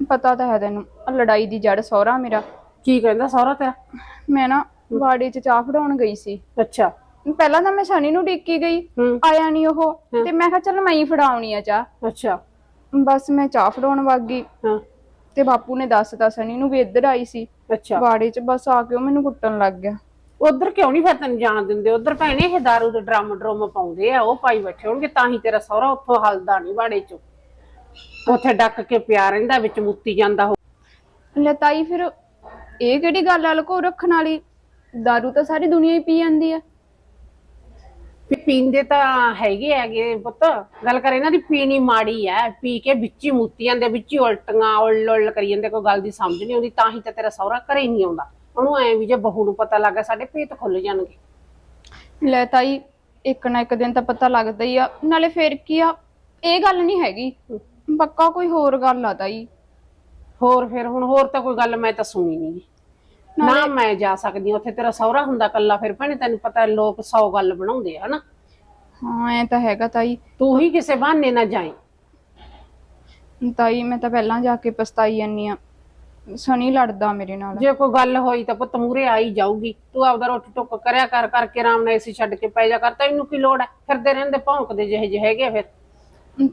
ਪਤਾ ਤਾਂ ਹੈ ਤੈਨੂੰ ਆਹ ਲੜਾਈ ਦੀ ਜੜ ਸਹੁਰਾ ਮੇਰਾ। ਕੀ ਕਹਿੰਦਾ ਸਹੁਰਾ ਤੇਰਾ? ਮੈਂ ਨਾ ਵਾੜੇ 'ਚ ਚਾਹ ਫੜਾਉਣ ਗਈ ਸੀ। ਅੱਛਾ। ਪਹਿਲਾਂ ਤਾਂ ਮੈਂ ਸਣੀ ਨੂੰ ਡਿੱਕੀ ਗਈ ਹੂੰ। ਆਇਆ ਨਹੀਂ ਉਹ ਤੇ ਮੈਂ ਕਿਹਾ ਚੱਲ ਮੈਂ ਹੀ ਫੜਾਉਣੀ ਆ ਚਾਹ। ਅੱਛਾ। ਬਸ ਮੈਂ ਚਾਹ ਫੜਾਉਣ ਵਗ ਗਈ। ਹਾਂ। ਤੇ ਬਾਪੂ ਨੇ ਦੱਸਤਾ ਸਣੀ ਨੂੰ ਵੀ ਇੱਧਰ ਆਈ ਸੀ। ਅੱਛਾ। ਵਾੜੇ 'ਚ ਬਸ ਆ ਕੇ ਉਹ ਮੈਨੂੰ ਕੁੱਟਣ ਲੱਗ ਗਿਆ। ਉਧਰ ਕਿਉਂ ਨਹੀਂ ਫਿਰ ਤੈਨੂੰ ਜਾਣ ਦਿੰਦੇ? ਉਧਰ ਭੈਣੇ ਇਹ ਦਾਰੂ ਦੇ ਡਰਮ ਡਰਮ ਪਾਉਂਦੇ ਆ ਉਹ ਪਾਈ ਬੈਠੇ ਹੋਣਗੇ ਤਾਂ ਹੀ ਤੇਰਾ ਸਹੁਰਾ ਉੱਥੋਂ ਹਲਦਾ ਨਹੀਂ ਬਾੜੇ ਚੋਂ। ਉੱਥੇ ਡੱਕ ਕੇ ਪਿਆ ਰਹਿੰਦਾ ਵਿੱਚ ਮੁੱਤੀ ਜਾਂਦਾ ਉਹ। ਲੈ ਤਾਈ ਫਿਰ ਇਹ ਕਿਹੜੀ ਗੱਲ ਆ? ਲਕੋ ਰੱਖਣ ਵਾਲੀ। दारू ਤਾਂ ਸਾਰੀ ਦੁਨੀਆ ਹੀ ਪੀ ਜਾਂਦੀ ਆ। ਪੀਂਦੇ ਤਾਂ ਹੈਗੇ ਹੈਗੇ ਪੁੱਤ ਗੱਲ ਕਰ ਇਹਨਾਂ ਦੀ ਪੀਣੀ ਮਾੜੀ ਐ ਪੀ ਕੇ ਵਿੱਚ ਹੀ ਮੁੱਤੀ ਜਾਂਦੇ ਵਿੱਚ ਹੀ ਉਲਟੀਆਂ ਉਲ ਉਲ ਕਰੀ ਜਾਂਦੇ ਕੋਈ ਗੱਲ ਦੀ ਸਮਝ ਨਹੀਂ ਆਉਂਦੀ ਤਾਂ ਹੀ ਤਾਂ ਤੇਰਾ ਸਹੁਰਾ ਘਰੇ ਨਹੀਂ ਆਉਂਦਾ। ਉਹਨੂੰ ਐ ਵੀ ਜੇ ਬਹੂ ਨੂੰ ਪਤਾ ਲੱਗਾ ਸਾਡੇ ਪੇਟ ਖੁੱਲ ਜਾਣਗੇ। ਲੈ ਤਾਈ ਇੱਕ ਨਾ ਇੱਕ ਦਿਨ ਤਾਂ ਪਤਾ ਲੱਗਦਾ ਹੀ ਆ ਨਾਲੇ ਫੇਰ ਕੀ ਆ ਇਹ ਗੱਲ ਨਹੀਂ ਹੈਗੀ। ਪੱਕਾ ਕੋਈ ਹੋਰ ਗੱਲ ਆ ਤਾਈ। ਹੋਰ ਫਿਰ ਹੁਣ ਹੋਰ ਤਾਂ ਕੋਈ ਗੱਲ ਮੈਂ ਤਾਂ ਸੁਣੀ ਨਹੀਂ ਨਾ ਮੈਂ ਜਾ ਸਕਦੀ ਉੱਥੇ ਤੇਰਾ ਸਹੁਰਾ ਹੁੰਦਾ ਕੱਲਾ ਫਿਰ ਭੈਣੇ ਤੈਨੂੰ ਪਤਾ ਲੋਕ 100 ਗੱਲ ਬਣਾਉਂਦੇ ਆ ਹਨਾ? ਹਾਂ ਐ ਤਾਂ ਹੈਗਾ ਤਾਈ। ਤੂੰ ਹੀ ਕਿਸੇ ਬਹਾਨੇ ਨਾ ਜਾਏ ਤਾਈ ਮੈਂ ਤਾਂ ਪਹਿਲਾਂ ਜਾ ਕੇ ਪਛਤਾਈ ਜਾਂਦੀ ਆ ਸਣੀ ਲੜਦਾ ਮੇਰੇ ਨਾਲ। ਜੇ ਕੋਈ ਗੱਲ ਹੋਈ ਤਾਂ ਪੁੱਤ ਮੂਰੇ ਆਈ ਜਾਊਗੀ। ਤੂੰ ਆਪਦਾ ਰੋਟੀ ਟੁੱਕ ਕਰਿਆ ਕਰ ਕਰਕੇ ਆਰਾਮ ਨਾਲ ਏਸੀ ਛੱਡ ਕੇ ਪੈ ਜਾ ਕਰ ਤੈਨੂੰ ਕੀ ਲੋੜ ਹੈ? ਫਿਰਦੇ ਰਹਿੰਦੇ ਭੌਂਕਦੇ ਜਿਹੇ ਜਿਹੇ ਹੈਗੇ ਆ ਫਿਰ।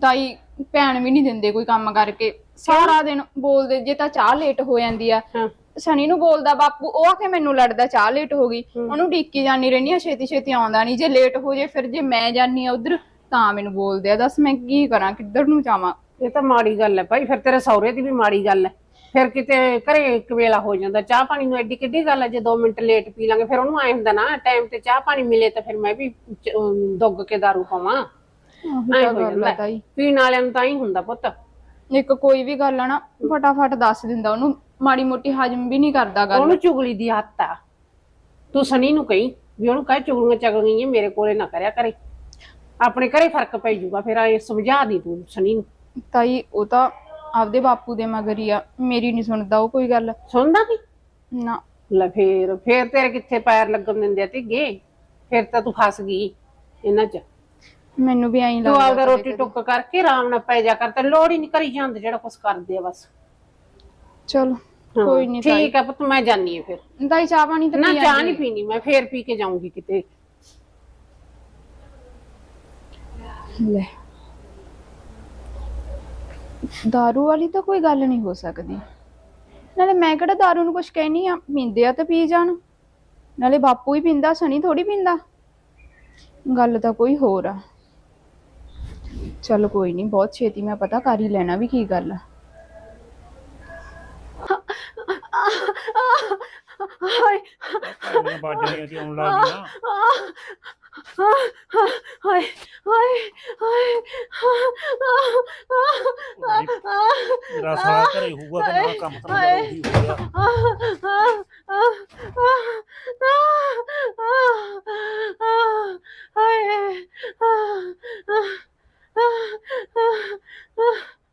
ਤਾਈ ਭੈਣ ਵੀ ਨਹੀਂ ਦਿੰਦੇ ਕੋਈ ਕੰਮ ਕਰਕੇ। ਸਾਰਾ ਦਿਨ ਬੋਲਦੇ ਜੇ ਤਾਂ ਚਾਹ ਲੇਟ ਹੋ ਜਾਂਦੀ ਆ। ਹਾਂ। ਸਣੀ ਨੂੰ ਬੋਲਦਾ ਬਾਪੂ ਉਹ ਆ ਕੇ ਮੈਨੂੰ ਲੜਦਾ ਚਾਹ ਲੇਟ ਹੋ ਗਈ। ਉਹਨੂੰ ਡੀਕੀ ਜਾਨੀ ਰਹਿਣੀ ਆ ਛੇਤੀ ਛੇਤੀ ਆਉਂਦਾ ਨਹੀਂ ਜੇ ਲੇਟ ਹੋ ਜੇ ਫਿਰ ਜੇ ਮੈਂ ਜਾਨੀ ਆ ਉਧਰ ਤਾਂ ਮੈਨੂੰ ਬੋਲਦੇ ਆ ਦੱਸ ਮੈਂ ਕੀ ਕਰਾਂ ਕਿੱਧਰ ਨੂੰ ਜਾਵਾਂ? ਇਹ ਤਾਂ ਮਾੜੀ ਗੱਲ ਹੈ ਭਾਈ ਫਿਰ ਤੇਰੇ ਸਹੁਰੇ ਦੀ ਵੀ ਮਾੜੀ ਗੱਲ ਹੈ ਫਿਰ ਕਿਤੇ ਘਰੇ ਇੱਕ ਵੇਲਾ ਹੋ ਜਾਂਦਾ ਚਾਹ ਪਾਣੀ ਨੂੰ ਐਡੀ ਕਿੱਡੀ ਗੱਲ ਹੈ ਜੇ 2 ਮਿੰਟ ਲੇਟ ਪੀ ਲਾਂਗੇ ਫਿਰ ਉਹਨੂੰ ਐ ਹੁੰਦਾ ਨਾ ਟਾਈਮ ਤੇ ਚਾਹ ਪਾਣੀ ਮਿਲੇ ਤਾਂ ਫਿਰ ਮੈਂ ਵੀ ਚ- ਅਮ, ਦੁੱਗ ਕੇ ਦਾਰੂ ਪਾਵਾਂ ਐ ਹੋ ਜਾਂਦਾ। ਹੈ। ਪੀਣ ਵਾਲਿਆਂ ਨੂੰ ਤਾਂ ਹੀ ਹੁੰਦਾ ਪੁੱਤ। ਇੱਕ ਕੋਈ ਵੀ ਗੱਲ ਆ ਨਾ ਫਟਾਫਟ ਦੱਸ ਦਿੰਦਾ ਉਹਨੂੰ। ਮਾੜੀ ਮੋਟੀ ਹਜਮ ਵੀ ਨਹੀਂ ਕਰਦਾ ਗੱਲ। ਉਹਨੂੰ ਚੁਗਲੀ ਦੀ ਹੱਤ ਆ। ਤੂੰ ਸਨੀ ਨੂੰ ਕਹੀਂ ਵੀ ਉਹਨੂੰ ਕਹੇ ਚੁਗਲੀਆਂ ਚਗਲੀਆਂ ਮੇਰੇ ਕੋਲੇ ਨਾ ਕਰਿਆ ਕਰੇ। ਆਪਣੇ ਘਰੇ ਫ਼ਰਕ ਪੈ ਜਾਊਗਾ ਫਿਰ ਇਹ ਸਮਝਾ ਦੀ ਤੂੰ ਸਨੀ ਨੂੰ। ਤਾਈ ਉਹ ਤਾਂ ਆਪਦੇ ਬਾਪੂ ਦੇ ਮਗਰ ਹੀ ਆ। ਮੇਰੀ ਨਹੀਂ ਸੁਣਦਾ ਉਹ ਕੋਈ ਗੱਲ। ਸੁਣਦਾ ਨਹੀਂ ਨਾ। ਲੈ ਫੇਰ ਫੇਰ ਤੇਰੇ ਕਿੱਥੇ ਪੈਰ ਲੱਗਣ ਦਿੰਦੇ ਆ ਧੀਗੇ ਫਿਰ ਤਾਂ ਤੂੰ ਫਸ ਗਈ ਇਹਨਾਂ 'ਚ। ਮੈਨੂੰ ਵੀ ਐਂ ਤੂੰ ਲੱਗਦਾ ਆਪਦਾ ਰੋਟੀ ਟੁੱਕ ਕਰਕੇ ਆਰਾਮ ਨਾਲ ਪੈ ਜਾ ਕਰ ਤੇ ਲੋੜ ਹੀ ਨਹੀਂ ਕਰੀ ਜਾਂਦੇ ਜਿਹੜਾ ਕੁਛ ਕਰਦੇ ਆ ਬਸ। ਚਲੋ ਹਾਂ, ਕੋਈ ਨਹੀਂ ਠੀਕ ਆ ਪੁੱਤ ਮੈਂ ਜਾਨੀ ਆ ਫਿਰ ਤਾਈ ਚਾਹ ਪਾਣੀ ਤਾਂ ਨਾ ਪੀ ਚਾਹ ਜਾਂਦੀ ਨਹੀਂ ਪੀਣੀ ਮੈਂ ਫੇਰ ਪੀ ਕੇ ਜਾਊਂਗੀ ਕਿਤੇ ਲੈ दारू ਵਾਲੀ ਤਾਂ ਕੋਈ ਗੱਲ ਨਹੀਂ ਹੋ ਸਕਦੀ ਨਾਲੇ ਮੈਂ ਕਿਹੜਾ दारू ਨੂੰ ਕੁਝ ਕਹਿਨੀ ਆ ਪੀਂਦੇ ਆ ਤਾਂ ਪੀ ਜਾਣ ਨਾਲੇ ਬਾਪੂ ਹੀ ਪੀਂਦਾ ਸਣੀ ਥੋੜੀ ਪੀਂਦਾ ਗੱਲ ਤਾਂ ਕੋਈ ਹੋਰ ਆ ਚਲ ਕੋਈ ਨਹੀਂ ਬਹੁਤ ਛੇਤੀ ਮੈਂ ਪਤਾ ਕਰ ਹੀ ਲੈਣਾ ਵੀ ਕੀ ਗੱਲ ਆ ਹਾਏ। ਪੈਰੀਆਂ ਬਾਜਣੀਆਂ ਤੇ ਆਉਣ ਲੱਗ ਗਈਆਂ। ਹਾਏ ਹਾਏ ਹਾਏ। ਮੇਰਾ ਸਾਰਾ ਘਰੇ ਹੋਊਗਾ ਤੇ ਮੇਰਾ ਕੰਮ ਤਾਂ ਮੇਰਾ ਉਹੀ ਹੋਊਗਾ। ਹਾਏ।